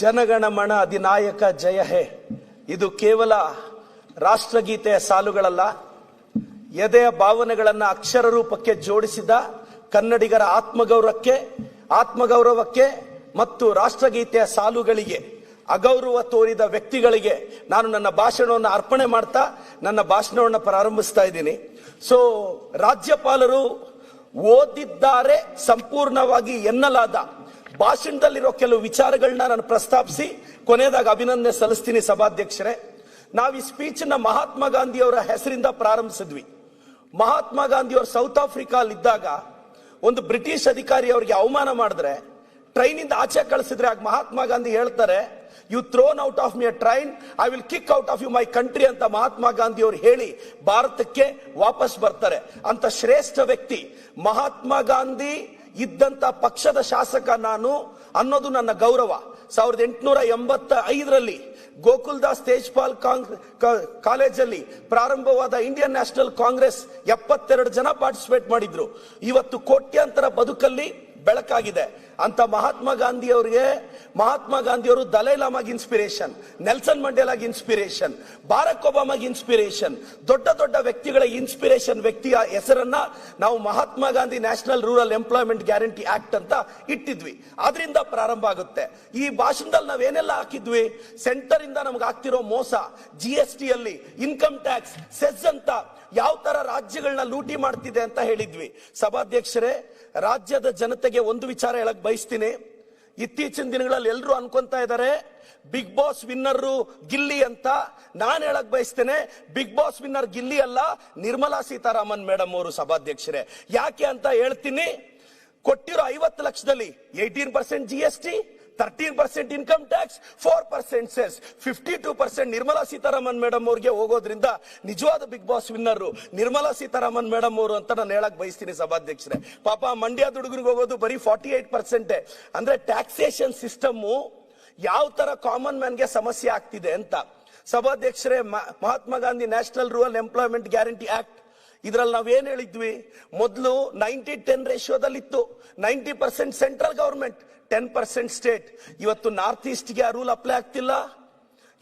ಜನಗಣಮಣ ಅಧಿನಾಯಕ ಜಯ ಹೇ. ಇದು ಕೇವಲ ರಾಷ್ಟ್ರಗೀತೆಯ ಸಾಲುಗಳಲ್ಲ. ಎದೆಯ ಭಾವನೆಗಳನ್ನು ಅಕ್ಷರ ರೂಪಕ್ಕೆ ಜೋಡಿಸಿದ ಕನ್ನಡಿಗರ ಆತ್ಮಗೌರವಕ್ಕೆ ಆತ್ಮಗೌರವಕ್ಕೆ ಮತ್ತು ರಾಷ್ಟ್ರಗೀತೆಯ ಸಾಲುಗಳಿಗೆ, ಅಗೌರವ ತೋರಿದ ವ್ಯಕ್ತಿಗಳಿಗೆ ನಾನು ನನ್ನ ಭಾಷಣವನ್ನು ಅರ್ಪಣೆ ಮಾಡ್ತಾ ನನ್ನ ಭಾಷಣವನ್ನು ಪ್ರಾರಂಭಿಸ್ತಾ ಇದ್ದೀನಿ. ಸೊ ರಾಜ್ಯಪಾಲರು ಓದಿದ್ದಾರೆ, ಸಂಪೂರ್ಣವಾಗಿ ಎನ್ನಲಾದ ಭಾಷಣದಲ್ಲಿರೋ ಕೆಲವು ವಿಚಾರಗಳನ್ನ ನಾನು ಪ್ರಸ್ತಾಪಿಸಿ ಕೊನೆಯದಾಗ ಅಭಿನಂದನೆ ಸಲ್ಲಿಸ್ತೀನಿ ಸಭಾಧ್ಯಕ್ಷರೇ. ನಾವು ಈ ಸ್ಪೀಚ್ನ ಮಹಾತ್ಮ ಗಾಂಧಿ ಅವರ ಹೆಸರಿಂದ ಪ್ರಾರಂಭಿಸಿದ್ವಿ. ಮಹಾತ್ಮ ಗಾಂಧಿ ಸೌತ್ ಆಫ್ರಿಕಾ ಇದ್ದಾಗ ಒಂದು ಬ್ರಿಟಿಷ್ ಅಧಿಕಾರಿ ಅವರಿಗೆ ಅವಮಾನ ಮಾಡಿದ್ರೆ ಟ್ರೈನ್ ಇಂದ ಆಚೆ ಕಳಿಸಿದ್ರೆ ಆಗ ಮಹಾತ್ಮ ಗಾಂಧಿ ಹೇಳ್ತಾರೆ you thrown out of me train I will kick out of you my country ಅಂತ ಮಹಾತ್ಮ ಗಾಂಧಿ ಅವರು ಹೇಳಿ ಭಾರತಕ್ಕೆ ವಾಪಸ್ ಬರ್ತಾರೆ. ಅಂತ ಶ್ರೇಷ್ಠ ವ್ಯಕ್ತಿ ಮಹಾತ್ಮ ಗಾಂಧಿ ಇದ್ದಂತ ಪಕ್ಷದ ಶಾಸಕ ನಾನು ಅನ್ನೋದು ನನ್ನ ಗೌರವ. ಸಾವಿರದ ಎಂಟುನೂರ ಎಂಬತ್ತ ಐದರಲ್ಲಿ ಗೋಕುಲ್ದಾಸ್ ತೇಜ್ಪಾಲ್ ಕಾಲೇಜಲ್ಲಿ ಪ್ರಾರಂಭವಾದ ಇಂಡಿಯನ್ ನ್ಯಾಷನಲ್ ಕಾಂಗ್ರೆಸ್ ಎಪ್ಪತ್ತೆರಡು ಜನ ಪಾರ್ಟಿಸಿಪೇಟ್ ಮಾಡಿದ್ರು. ಇವತ್ತು ಕೋಟ್ಯಾಂತರ ಬದುಕಲ್ಲಿ ಬೆಳಕಾಗಿದೆ. ಅಂತ ಮಹಾತ್ಮ ಗಾಂಧಿ ಅವರಿಗೆ ಮಹಾತ್ಮ ಗಾಂಧಿ ಅವರು ದಲೈಲಾಮಾಗಿ ಇನ್ಸ್ಪಿರೇಷನ್ ನೆಲ್ಸನ್ ಮಂಡೇಲಾಗಿ ಇನ್ಸ್ಪಿರೇಷನ್ ಬಾರಕ್ ಒಬಾಮಾಗಿ ಇನ್ಸ್ಪಿರೇಷನ್ ದೊಡ್ಡ ದೊಡ್ಡ ವ್ಯಕ್ತಿಗಳ ಇನ್ಸ್ಪಿರೇಷನ್ ವ್ಯಕ್ತಿಯ ಹೆಸರನ್ನ ನಾವು Mahatma Gandhi national rural employment guarantee act ಅಂತ ಇಟ್ಟಿದ್ವಿ. ಅದರಿಂದ ಪ್ರಾರಂಭ ಆಗುತ್ತೆ. ಈ ಭಾಷಣದಲ್ಲಿ ನಾವೇನೆಲ್ಲ ಹಾಕಿದ್ವಿ? ಸೆಂಟರ್ ಇಂದ ನಮ್ಗೆ ಆಗ್ತಿರೋ ಮೋಸ ಜಿ ಎಸ್ ಟಿ ಅಲ್ಲಿ ಇನ್ಕಮ್ ಟ್ಯಾಕ್ಸ್ ಸೆಸ್ ಅಂತ ಯಾವ ತರ ರಾಜ್ಯಗಳನ್ನ ಲೂಟಿ ಮಾಡ್ತಿದೆ ಅಂತ ಹೇಳಿದ್ವಿ. ಸಭಾಧ್ಯಕ್ಷರೇ ರಾಜ್ಯದ ಜನತೆಗೆ ಒಂದು ವಿಚಾರ ಹೇಳಕ್ ಬಯಸ್ತೀನಿ. ಇತ್ತೀಚಿನ ದಿನಗಳಲ್ಲಿ ಎಲ್ಲರೂ ಅನ್ಕೊಂತಾ ಇದ್ದಾರೆ, ಬಿಗ್ ಬಾಸ್ ವಿನ್ನರ್ ಗಿಲ್ಲಿ ಅಂತ. ನಾನು ಹೇಳಕ್ ಬಯಸ್ತೇನೆ, ಬಿಗ್ ಬಾಸ್ ವಿನ್ನರ್ ಗಿಲ್ಲಿ ಅಲ್ಲ, ನಿರ್ಮಲಾ ಸೀತಾರಾಮನ್ ಮೇಡಮ್ ಅವರು ಸಭಾಧ್ಯಕ್ಷರೇ. ಯಾಕೆ ಅಂತ ಹೇಳ್ತೀನಿ, ಕೊಟ್ಟಿರೋ ಐವತ್ತು ಲಕ್ಷದಲ್ಲಿ eighteen percent G S T thirteen percent income tax four percent cess fifty two percent Nirmala Sitharaman madam ಅವ್ರಿಗೆ ಹೋಗೋದ್ರಿಂದ ನಿಜವಾದ big boss winner Nirmala Sitharaman madam ಅವರು ಅಂತ ನಾನು ಹೇಳಕ್ ಬಯಸ್ತೀನಿ ಸಭಾಧ್ಯಕ್ಷರೇ. ಪಾಪ ಮಂಡ್ಯದ ಹುಡುಗರಿಗೆ ಹೋಗೋದು ಬರೀ ಫಾರ್ಟಿ ಏಟ್ ಪರ್ಸೆಂಟ್ ಅಂದ್ರೆ ಟ್ಯಾಕ್ಸೇಷನ್ ಸಿಸ್ಟಮ್ ಯಾವ ತರ ಕಾಮನ್ ಮ್ಯಾನ್ಗೆ ಸಮಸ್ಯೆ ಆಗ್ತಿದೆ ಅಂತ. ಸಭಾಧ್ಯಕ್ಷರೇ Mahatma Gandhi national rural employment guarantee act ಇದ್ರಲ್ಲಿ ನಾವೇನ್ ಹೇಳಿದ್ವಿ? ಮೊದಲು ನೈಂಟಿ ಟೆನ್ ರೇಷಿಯೋದಲ್ಲಿ ಇತ್ತು ninety percent central government ten percent state ಇವತ್ತು ನಾರ್ತ್ ಈಸ್ಟ್ಗೆ ಆ ರೂಲ್ ಅಪ್ಲೈ ಆಗ್ತಿಲ್ಲ.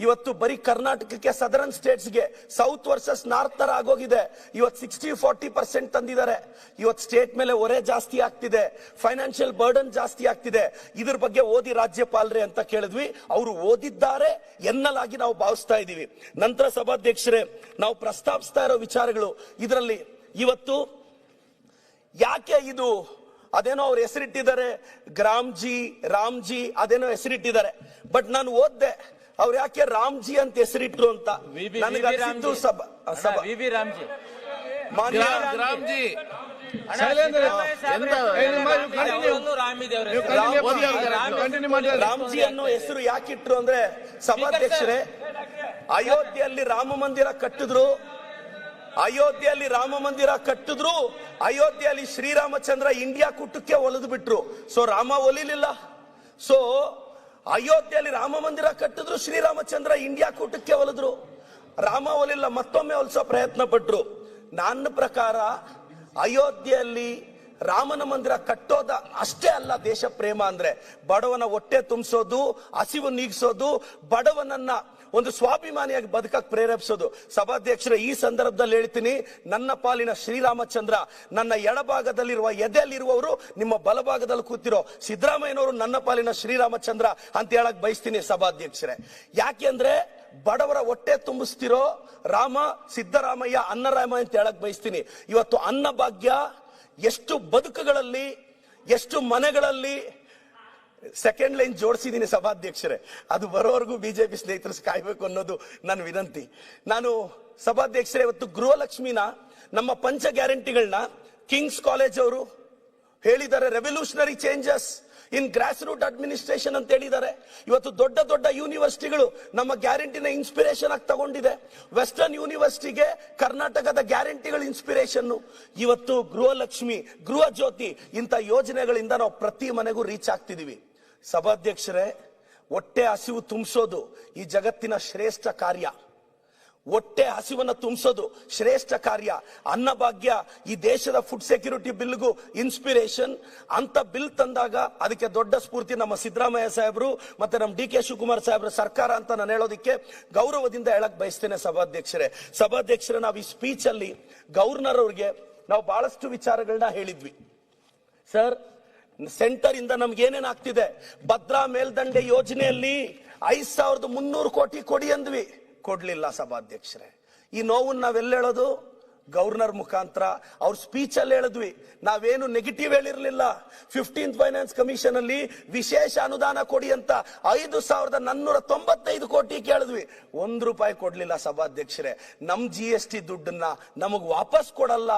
ಇವತ್ತು ಬರೀ ಕರ್ನಾಟಕಕ್ಕೆ ಸದರನ್ ಸ್ಟೇಟ್ಸ್ಗೆ ಸೌತ್ ವರ್ಸಸ್ ನಾರ್ತ್ ತರ ಆಗೋಗಿದೆ. ಇವತ್ತು ಸಿಕ್ಸ್ಟಿ ಫಾರ್ಟಿ ಪರ್ಸೆಂಟ್ ತಂದಿದ್ದಾರೆ. ಇವತ್ತು ಸ್ಟೇಟ್ ಮೇಲೆ ಒರೆ ಜಾಸ್ತಿ ಆಗ್ತಿದೆ. ಫೈನಾನ್ಷಿಯಲ್ ಬರ್ಡನ್ ಜಾಸ್ತಿ ಆಗ್ತಿದೆ. ಇದ್ರ ಬಗ್ಗೆ ಓದಿ ರಾಜ್ಯಪಾಲರೇ ಅಂತ ಕೇಳಿದ್ವಿ. ಅವರು ಓದಿದ್ದಾರೆ ಎನ್ನಲಾಗಿ ನಾವು ಭಾವಿಸ್ತಾ ಇದ್ದೀವಿ. ನಂತರ ಸಭಾಧ್ಯಕ್ಷರೇ, ನಾವು ಪ್ರಸ್ತಾಪಿಸ್ತಾ ಇರೋ ವಿಚಾರಗಳು. ಇದರಲ್ಲಿ ಇವತ್ತು ಯಾಕೆ ಇದು ಅದೇನೋ ಅವ್ರು ಹೆಸರಿಟ್ಟಿದ್ದಾರೆ ಗ್ರಾಮ್ಜಿ ರಾಮ್ಜಿ ಅದೇನೋ ಹೆಸರಿಟ್ಟಿದ್ದಾರೆ. ಬಟ್ ನಾನು ಓದ್ದೆ ಅವ್ರು ಯಾಕೆ ರಾಮ್ಜಿ ಅಂತ ಹೆಸರಿಟ್ರು ಅಂತ? ನನಗೆ ರಾಮ್ಜಿ. ಸಭಾ ಸಭಾ. ರಾಮ್ಜಿ. ಮಾನ್ಯ ರಾಮ್ಜಿ. ಅನ್ನೋ ಹೆಸರು ಯಾಕಿಟ್ರು ಅಂದ್ರೆ ಸಭಾಧ್ಯಕ್ಷರೇ ಅಯೋಧ್ಯೆಯಲ್ಲಿ ರಾಮ ಮಂದಿರ ಕಟ್ಟಿದ್ರು ಅಯೋಧ್ಯೆಯಲ್ಲಿ ರಾಮ ಮಂದಿರ ಕಟ್ಟಿದ್ರು, ಅಯೋಧ್ಯೆಯಲ್ಲಿ ಶ್ರೀರಾಮಚಂದ್ರ ಇಂಡಿಯಾ ಕೂಟಕ್ಕೆ ಒಲಿದು ಬಿಟ್ರು. ಸೊ ರಾಮ ಒಲಿಲಿಲ್ಲ. ಸೊ ಅಯೋಧ್ಯೆಯಲ್ಲಿ ರಾಮ ಮಂದಿರ ಕಟ್ಟಿದ್ರು, ಶ್ರೀರಾಮಚಂದ್ರ ಇಂಡಿಯಾ ಕೂಟಕ್ಕೆ ಒಲಿದ್ರು. ರಾಮ ಒಲಿಲ್ಲ, ಮತ್ತೊಮ್ಮೆ ಒಲಿಸೋ ಪ್ರಯತ್ನ ಪಟ್ರು. ನನ್ನ ಪ್ರಕಾರ, ಅಯೋಧ್ಯೆಯಲ್ಲಿ ರಾಮನ ಮಂದಿರ ಕಟ್ಟೋದ ಅಷ್ಟೇ ಅಲ್ಲ ದೇಶ ಪ್ರೇಮ ಅಂದ್ರೆ, ಬಡವನ ಹೊಟ್ಟೆ ತುಂಬಿಸೋದು, ಹಸಿವು ನೀಗಿಸೋದು, ಬಡವನನ್ನ ಒಂದು ಸ್ವಾಭಿಮಾನಿಯಾಗಿ ಬದುಕಕ್ಕೆ ಪ್ರೇರೇಪಿಸೋದು. ಸಭಾಧ್ಯಕ್ಷರ, ಈ ಸಂದರ್ಭದಲ್ಲಿ ಹೇಳ್ತೀನಿ, ನನ್ನ ಪಾಲಿನ ಶ್ರೀರಾಮಚಂದ್ರ, ನನ್ನ ಎಡಭಾಗದಲ್ಲಿರುವ ಎದೆಯಲ್ಲಿರುವವರು ನಿಮ್ಮ ಬಲಭಾಗದಲ್ಲಿ ಕೂತಿರೋ ಸಿದ್ದರಾಮಯ್ಯನವರು ನನ್ನ ಪಾಲಿನ ಶ್ರೀರಾಮಚಂದ್ರ ಅಂತ ಹೇಳಕ್ ಬಯಸ್ತೀನಿ ಸಭಾಧ್ಯಕ್ಷರೇ. ಯಾಕೆಂದ್ರೆ ಬಡವರ ಹೊಟ್ಟೆ ತುಂಬಿಸ್ತಿರೋ ರಾಮ, ಸಿದ್ದರಾಮಯ್ಯ, ಅನ್ನರಾಮ ಅಂತ ಹೇಳಕ್ ಬಯಸ್ತೀನಿ. ಇವತ್ತು ಅನ್ನಭಾಗ್ಯ ಎಷ್ಟು ಬದುಕುಗಳಲ್ಲಿ, ಎಷ್ಟು ಮನೆಗಳಲ್ಲಿ ಸೆಕೆಂಡ್ ಲೈನ್ ಜೋಡಿಸಿದ್ದೀನಿ ಸಭಾಧ್ಯಕ್ಷರೇ. ಅದು ಬರೋವರೆಗೂ ಬಿಜೆಪಿ ಸ್ನೇಹಿತರು ಕಾಯ್ಬೇಕು ಅನ್ನೋದು ನನ್ನ ವಿನಂತಿ. ನಾನು ಸಭಾಧ್ಯಕ್ಷರೇ, ಇವತ್ತು ಗೃಹಲಕ್ಷ್ಮಿನ, ನಮ್ಮ ಪಂಚ ಗ್ಯಾರಂಟಿಗಳನ್ನ ಕಿಂಗ್ಸ್ ಕಾಲೇಜ್ ಅವರು ಹೇಳಿದ್ದಾರೆ. Revolutionary changes in grass root administration ಅಂತ ಹೇಳಿದ್ದಾರೆ. ಇವತ್ತು ದೊಡ್ಡ ದೊಡ್ಡ ಯೂನಿವರ್ಸಿಟಿಗಳು ನಮ್ಮ ಗ್ಯಾರಂಟಿನ ಇನ್ಸ್ಪಿರೇಷನ್ ಆಗಿ ತಗೊಂಡಿದೆ. ವೆಸ್ಟರ್ನ್ ಯೂನಿವರ್ಸಿಟಿಗೆ ಕರ್ನಾಟಕದ ಗ್ಯಾರಂಟಿಗಳ ಇನ್ಸ್ಪಿರೇಷನ್ ಇವತ್ತು ಗೃಹಲಕ್ಷ್ಮಿ, ಗೃಹ ಜ್ಯೋತಿ ಇಂಥ ಯೋಜನೆಗಳಿಂದ ನಾವು ಪ್ರತಿ ಮನೆಗೂ ರೀಚ್ ಆಗ್ತಿದೀವಿ. ಸಭಾಧ್ಯಕ್ಷರೇ, ಹೊಟ್ಟೆ ಹಸಿವು ತುಂಬಿಸೋದು ಈ ಜಗತ್ತಿನ ಶ್ರೇಷ್ಠ ಕಾರ್ಯ. ಹೊಟ್ಟೆ ಹಸಿವನ್ನು ತುಂಬಿಸೋದು ಶ್ರೇಷ್ಠ ಕಾರ್ಯ. ಅನ್ನಭಾಗ್ಯ ಈ ದೇಶದ ಫುಡ್ ಸೆಕ್ಯೂರಿಟಿ ಬಿಲ್ಗೂ ಇನ್ಸ್ಪಿರೇಷನ್ ಅಂತ ಬಿಲ್ ತಂದಾಗ ಅದಕ್ಕೆ ದೊಡ್ಡ ಸ್ಫೂರ್ತಿ ನಮ್ಮ ಸಿದ್ದರಾಮಯ್ಯ ಸಾಹೇಬರು ಮತ್ತೆ ನಮ್ಮ ಡಿ ಕೆ ಶಿವಕುಮಾರ್ ಸಾಹೇಬ್ರ ಸರ್ಕಾರ ಅಂತ ನಾನು ಹೇಳೋದಕ್ಕೆ ಗೌರವದಿಂದ ಹೇಳಕ್ ಬಯಸ್ತೇನೆ ಸಭಾಧ್ಯಕ್ಷರೇ. ಸಭಾಧ್ಯಕ್ಷರೇ, ನಾವು ಈ ಸ್ಪೀಚಲ್ಲಿ ಗವರ್ನರ್ ಅವ್ರಿಗೆ ನಾವು ಬಹಳಷ್ಟು ವಿಚಾರಗಳನ್ನ ಹೇಳಿದ್ವಿ. ಸರ್ ಸೆಂಟರ್ ಇಂದ ನಮ್ಗೆ ಏನೇನ್ ಆಗ್ತಿದೆ? ಭದ್ರಾ ಮೇಲ್ದಂಡೆ ಯೋಜನೆಯಲ್ಲಿ ಐದ್ ಸಾವಿರದ ಮುನ್ನೂರು ಕೋಟಿ ಕೊಡಿ ಅಂದ್ವಿ. ಕೊಡ್ಲಿಲ್ಲ ಸಭಾಧ್ಯಕ್ಷರೇ. ಈ ನೋವನ್ನ ನಾವೆಲ್ಲ ಹೇಳೋದು? ಗವರ್ನರ್ ಮುಖಾಂತರ ಅವ್ರ ಸ್ಪೀಚ್ ಅಲ್ಲಿ ಹೇಳಿದ್ವಿ. ನಾವೇನು ನೆಗೆಟಿವ್ ಹೇಳಿರ್ಲಿಲ್ಲ. ಫಿಫ್ಟೀನ್ತ್ ಫೈನಾನ್ಸ್ ಕಮಿಷನ್ ಅಲ್ಲಿ ವಿಶೇಷ ಅನುದಾನ ಕೊಡಿ ಅಂತ ಐದು ಸಾವಿರದ ನಾನ್ನೂರ ತೊಂಬತ್ತೈದು ಕೋಟಿ ಕೇಳಿದ್ವಿ. ಒಂದು ರೂಪಾಯಿ ಕೊಡಲಿಲ್ಲ ಸಭಾಧ್ಯಕ್ಷರೇ. ನಮ್ ಜಿ ಎಸ್ ಟಿ ದುಡ್ಡನ್ನ ನಮಗೆ ವಾಪಸ್ ಕೊಡಲ್ಲ.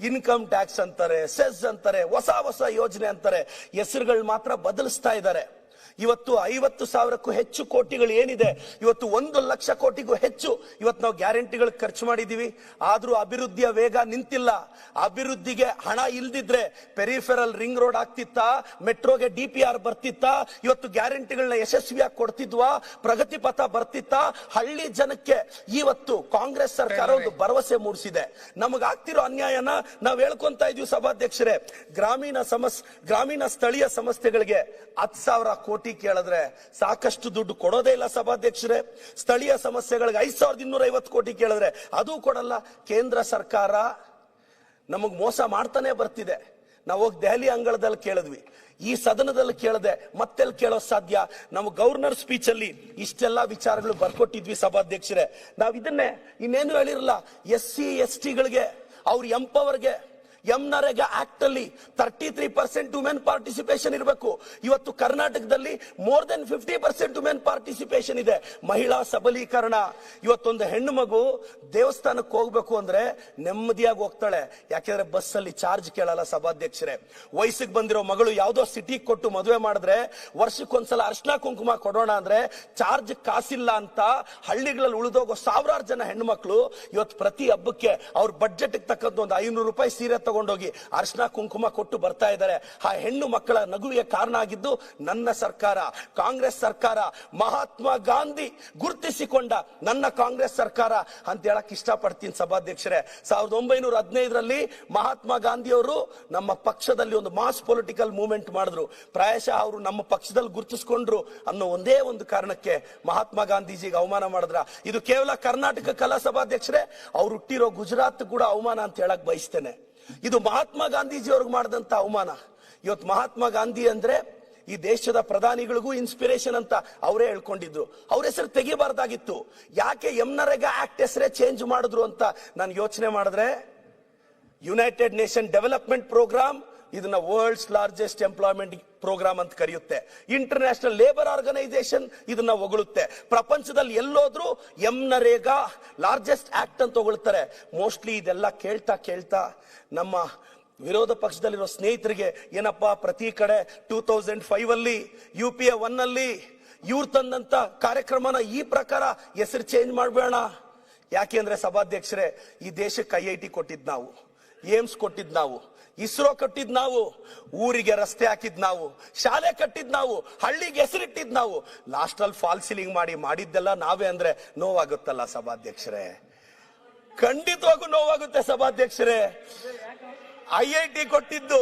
ಇನ್ಕಮ್ ಟ್ಯಾಕ್ಸ್ ಅಂತಾರೆ ಸೆಸ್ ಅಂತಾರೆ, ಹೊಸ ಹೊಸ ಯೋಜನೆ ಅಂತಾರೆ. ಹೆಸರುಗಳು ಮಾತ್ರ ಬದಲಿಸ್ತಾ ಇದ್ದಾರೆ ಇವತ್ತು ಐವತ್ತು ಸಾವಿರಕ್ಕೂ ಹೆಚ್ಚು ಕೋಟಿಗಳು ಏನಿದೆ? ಇವತ್ತು ಒಂದು ಲಕ್ಷ ಕೋಟಿಗೂ ಹೆಚ್ಚು ಇವತ್ತು ನಾವು ಗ್ಯಾರಂಟಿಗಳು ಖರ್ಚು ಮಾಡಿದೀವಿ. ಆದ್ರೂ ಅಭಿವೃದ್ಧಿಯ ವೇಗ ನಿಂತಿಲ್ಲ. ಅಭಿವೃದ್ಧಿಗೆ ಹಣ ಇಲ್ದಿದ್ರೆ ಪೆರಿಫೆರಲ್ ರಿಂಗ್ ರೋಡ್ ಆಗ್ತಿತ್ತಾ ಮೆಟ್ರೋಗೆ ಡಿ ಪಿ ಆರ್ ಬರ್ತಿತ್ತಾ ಇವತ್ತು ಗ್ಯಾರಂಟಿಗಳನ್ನ ಯಶಸ್ವಿಯಾಗಿ ಕೊಡ್ತಿದ್ವಾ ಪ್ರಗತಿ ಪಥ ಬರ್ತಿತ್ತಾ ಹಳ್ಳಿ ಜನಕ್ಕೆ ಇವತ್ತು ಕಾಂಗ್ರೆಸ್ ಸರ್ಕಾರ ಒಂದು ಭರವಸೆ ಮೂಡಿಸಿದೆ. ನಮಗಾಗ್ತಿರೋ ಅನ್ಯಾಯನ ನಾವ್ ಹೇಳ್ಕೊಂತ ಇದೀವಿ ಸಭಾಧ್ಯಕ್ಷರೇ. ಗ್ರಾಮೀಣ ಸಮಸ್ ಗ್ರಾಮೀಣ ಸ್ಥಳೀಯ ಸಂಸ್ಥೆಗಳಿಗೆ ಹತ್ತು ಸಾವಿರ ಕೋಟಿ ಕೇಳಿದ್ರೆ ಸಾಕಷ್ಟು ದುಡ್ಡು ಕೊಡೋದೇ ಇಲ್ಲ ಸಭಾಧ್ಯಕ್ಷರೇ. ಸ್ಥಳೀಯ ಸಮಸ್ಯೆಗಳಿಗೆ ಐದು ಸಾವಿರದ ಇನ್ನೂರ ಐವತ್ತು ಕೋಟಿ ಕೇಳಿದ್ರೆ ಅದು ಕೊಡಲ್ಲ. ಕೇಂದ್ರ ಸರ್ಕಾರ ನಮಗೆ ಮೋಸ ಮಾಡ್ತಾನೆ ಬರ್ತಿದೆ. ನಾವು ಹೋಗಿ ದೆಹಲಿ ಅಂಗಳದಲ್ಲಿ ಕೇಳಿದ್ವಿ. ಈ ಸದನದಲ್ಲಿ ಕೇಳದೆ ಮತ್ತೆಲ್ಲಿ ಕೇಳೋ ಸಾಧ್ಯ? ನಮ್ಮ ಗವರ್ನರ್ ಸ್ಪೀಚ್ ಅಲ್ಲಿ ಇಷ್ಟೆಲ್ಲಾ ವಿಚಾರಗಳು ಬರ್ಕೊಟ್ಟಿದ್ವಿ ಸಭಾಧ್ಯಕ್ಷರೇ. ನಾವು ಇದನ್ನೇ ಇನ್ನೇನು ಹೇಳಿರಲ್ಲ ಎಸ್ ಸಿ ಎಸ್ ಟಿಗಳಿಗೆ ಅವ್ರ ಎಂಪವರ್ಗೆ ಎಂ ನರೇಗಾ ಆಕ್ಟ್ ಅಲ್ಲಿ thirty three percent women participation ಇರಬೇಕು. ಇವತ್ತು ಕರ್ನಾಟಕದಲ್ಲಿ more than fifty percent women participation ಇದೆ. ಮಹಿಳಾ ಸಬಲೀಕರಣ. ಇವತ್ತೊಂದು ಹೆಣ್ಣು ಮಗು ದೇವಸ್ಥಾನಕ್ಕೆ ಹೋಗ್ಬೇಕು ಅಂದ್ರೆ ನೆಮ್ಮದಿಯಾಗಿ ಹೋಗ್ತಾಳೆ. ಯಾಕೆಂದ್ರೆ ಬಸ್ ಅಲ್ಲಿ ಚಾರ್ಜ್ ಕೇಳಲ್ಲ ಸಭಾಧ್ಯಕ್ಷರೇ. ವಯಸ್ಸಿಗೆ ಬಂದಿರೋ ಮಗಳು ಯಾವುದೋ ಸಿಟಿ ಕೊಟ್ಟು ಮದುವೆ ಮಾಡಿದ್ರೆ ವರ್ಷಕ್ಕೊಂದ್ಸಲ ಅರ್ಶನ ಕುಂಕುಮ ಕೊಡೋಣ ಅಂದ್ರೆ ಚಾರ್ಜ್ ಕಾಸಿಲ್ಲ ಅಂತ ಹಳ್ಳಿಗಳಲ್ಲಿ ಉಳಿದೋಗೋ ಸಾವಿರಾರು ಜನ ಹೆಣ್ಮಕ್ಳು ಇವತ್ತು ಪ್ರತಿ ಹಬ್ಬಕ್ಕೆ ಅವ್ರ ಬಡ್ಜೆಟ್ ತಕ್ಕಂತ ಒಂದು ಐನೂರು ರೂಪಾಯಿ ಸೀರೆ ತಗೊಂಡೋಗಿ ಅರ್ಶನ ಕುಂಕುಮ ಕೊಟ್ಟು ಬರ್ತಾ ಇದ್ದಾರೆ. ಆ ಹೆಣ್ಣು ಮಕ್ಕಳ ನಗುವಿಗೆ ಕಾರಣ ಆಗಿದ್ದು ನನ್ನ ಸರ್ಕಾರ, ಕಾಂಗ್ರೆಸ್ ಸರ್ಕಾರ, ಮಹಾತ್ಮ ಗಾಂಧಿ ಗುರುತಿಸಿಕೊಂಡ ನನ್ನ ಕಾಂಗ್ರೆಸ್ ಸರ್ಕಾರ ಅಂತ ಹೇಳಕ್ ಇಷ್ಟಪಡ್ತೀನಿ ಸಭಾಧ್ಯಕ್ಷರೇ. ಸಾವಿರದ ಒಂಬೈನೂರ ಹದಿನೈದರಲ್ಲಿ ಮಹಾತ್ಮ ಗಾಂಧಿಯವರು ನಮ್ಮ ಪಕ್ಷದಲ್ಲಿ ಒಂದು ಮಾಸ್ ಪೊಲಿಟಿಕಲ್ ಮೂವ್ಮೆಂಟ್ ಮಾಡಿದ್ರು. ಪ್ರಾಯಶಃ ಅವರು ನಮ್ಮ ಪಕ್ಷದಲ್ಲಿ ಗುರುತಿಸ್ಕೊಂಡ್ರು ಅನ್ನೋ ಒಂದೇ ಒಂದು ಕಾರಣಕ್ಕೆ ಮಹಾತ್ಮ ಗಾಂಧೀಜಿಗೆ ಅವಮಾನ ಮಾಡಿದ್ರ. ಇದು ಕೇವಲ ಕರ್ನಾಟಕ ಕಲಾ ಸಭಾಧ್ಯಕ್ಷರೇ, ಅವ್ರು ಹುಟ್ಟಿರೋ ಗುಜರಾತ್ ಕೂಡ ಅವಮಾನ ಅಂತ ಹೇಳಕ್ ಬಯಸ್ತೇನೆ. ಇದು ಮಹಾತ್ಮ ಗಾಂಧೀಜಿ ಅವ್ರಿಗೆ ಮಾಡಿದಂತ ಅವಮಾನ. ಇವತ್ತು ಮಹಾತ್ಮ ಗಾಂಧಿ ಅಂದ್ರೆ ಈ ದೇಶದ ಪ್ರಧಾನಿಗಳಿಗೂ ಇನ್ಸ್ಪಿರೇಷನ್ ಅಂತ ಅವರೇ ಹೇಳ್ಕೊಂಡಿದ್ರು. ಅವ್ರ ಹೆಸರು ತೆಗಿಬಾರ್ದಾಗಿತ್ತು. ಯಾಕೆ ಯಮ್ನರೆಗ ಆಕ್ಟ್ ಹೆಸರೇ ಚೇಂಜ್ ಮಾಡಿದ್ರು ಅಂತ ನಾನು ಯೋಚನೆ ಮಾಡಿದ್ರೆ ಯುನೈಟೆಡ್ ನೇಷನ್ ಡೆವಲಪ್ಮೆಂಟ್ ಪ್ರೋಗ್ರಾಮ್ ಇದನ್ನ ವರ್ಲ್ಡ್ಸ್ ಲಾರ್ಜೆಸ್ಟ್ ಎಂಪ್ಲಾಯ್ಮೆಂಟ್ ಪ್ರೋಗ್ರಾಮ್ ಅಂತ ಕರೆಯುತ್ತೆ. ಇಂಟರ್ನ್ಯಾಷನಲ್ ಲೇಬರ್ ಆರ್ಗನೈಸೇಷನ್ ಇದನ್ನ ಹೊಗಳುತ್ತೆ. ಪ್ರಪಂಚದಲ್ಲಿ ಎಲ್ಲೋದ್ರೂ ನರೇಗಾ ಲಾರ್ಜೆಸ್ಟ್ ಆಕ್ಟ್ ಅಂತ ಹೊಗಳ್ತಾರೆ. ಮೋಸ್ಟ್ಲಿ ಇದೆಲ್ಲ ಕೇಳ್ತಾ ಕೇಳ್ತಾ ನಮ್ಮ ವಿರೋಧ ಪಕ್ಷದಲ್ಲಿರೋ ಸ್ನೇಹಿತರಿಗೆ ಏನಪ್ಪಾ ಪ್ರತಿ ಕಡೆ ಟೂ ತೌಸಂಡ್ ಫೈವ್ ಅಲ್ಲಿ ಯು ಪಿ ಎ ಒನ್ ಅಲ್ಲಿ ಇವ್ರು ತಂದಂತ ಕಾರ್ಯಕ್ರಮನ ಈ ಪ್ರಕಾರ ಹೆಸರು ಚೇಂಜ್ ಮಾಡಬೇಡ. ಯಾಕೆ ಅಂದ್ರೆ ಸಭಾಧ್ಯಕ್ಷರೇ, ಈ ದೇಶಕ್ಕೆ ಐ ಐ ಟಿ ಕೊಟ್ಟಿದ್ ನಾವು, ಏಮ್ಸ್ ಕೊಟ್ಟಿದ್ ನಾವು. ಇಸ್ರೋ ಕಟ್ಟಿದ್ ನಾವು, ಊರಿಗೆ ರಸ್ತೆ ಹಾಕಿದ್ ನಾವು, ಶಾಲೆ ಕಟ್ಟಿದ್ ನಾವು, ಹಳ್ಳಿಗೆ ಹೆಸರಿಟ್ಟಿದ್ ನಾವು. ಲಾಸ್ಟ್ ಅಲ್ಲಿ ಫಾಲ್ ಸೀಲಿಂಗ್ ಮಾಡಿ ಮಾಡಿದ್ದೆಲ್ಲ ನಾವೇ ಅಂದ್ರೆ ನೋವಾಗುತ್ತಲ್ಲ ಸಭಾಧ್ಯಕ್ಷರೇ. ಖಂಡಿತವಾಗೂ ನೋವಾಗುತ್ತೆ ಸಭಾಧ್ಯಕ್ಷರೇ. ಐ ಐ ಟಿ ಕೊಟ್ಟಿದ್ದು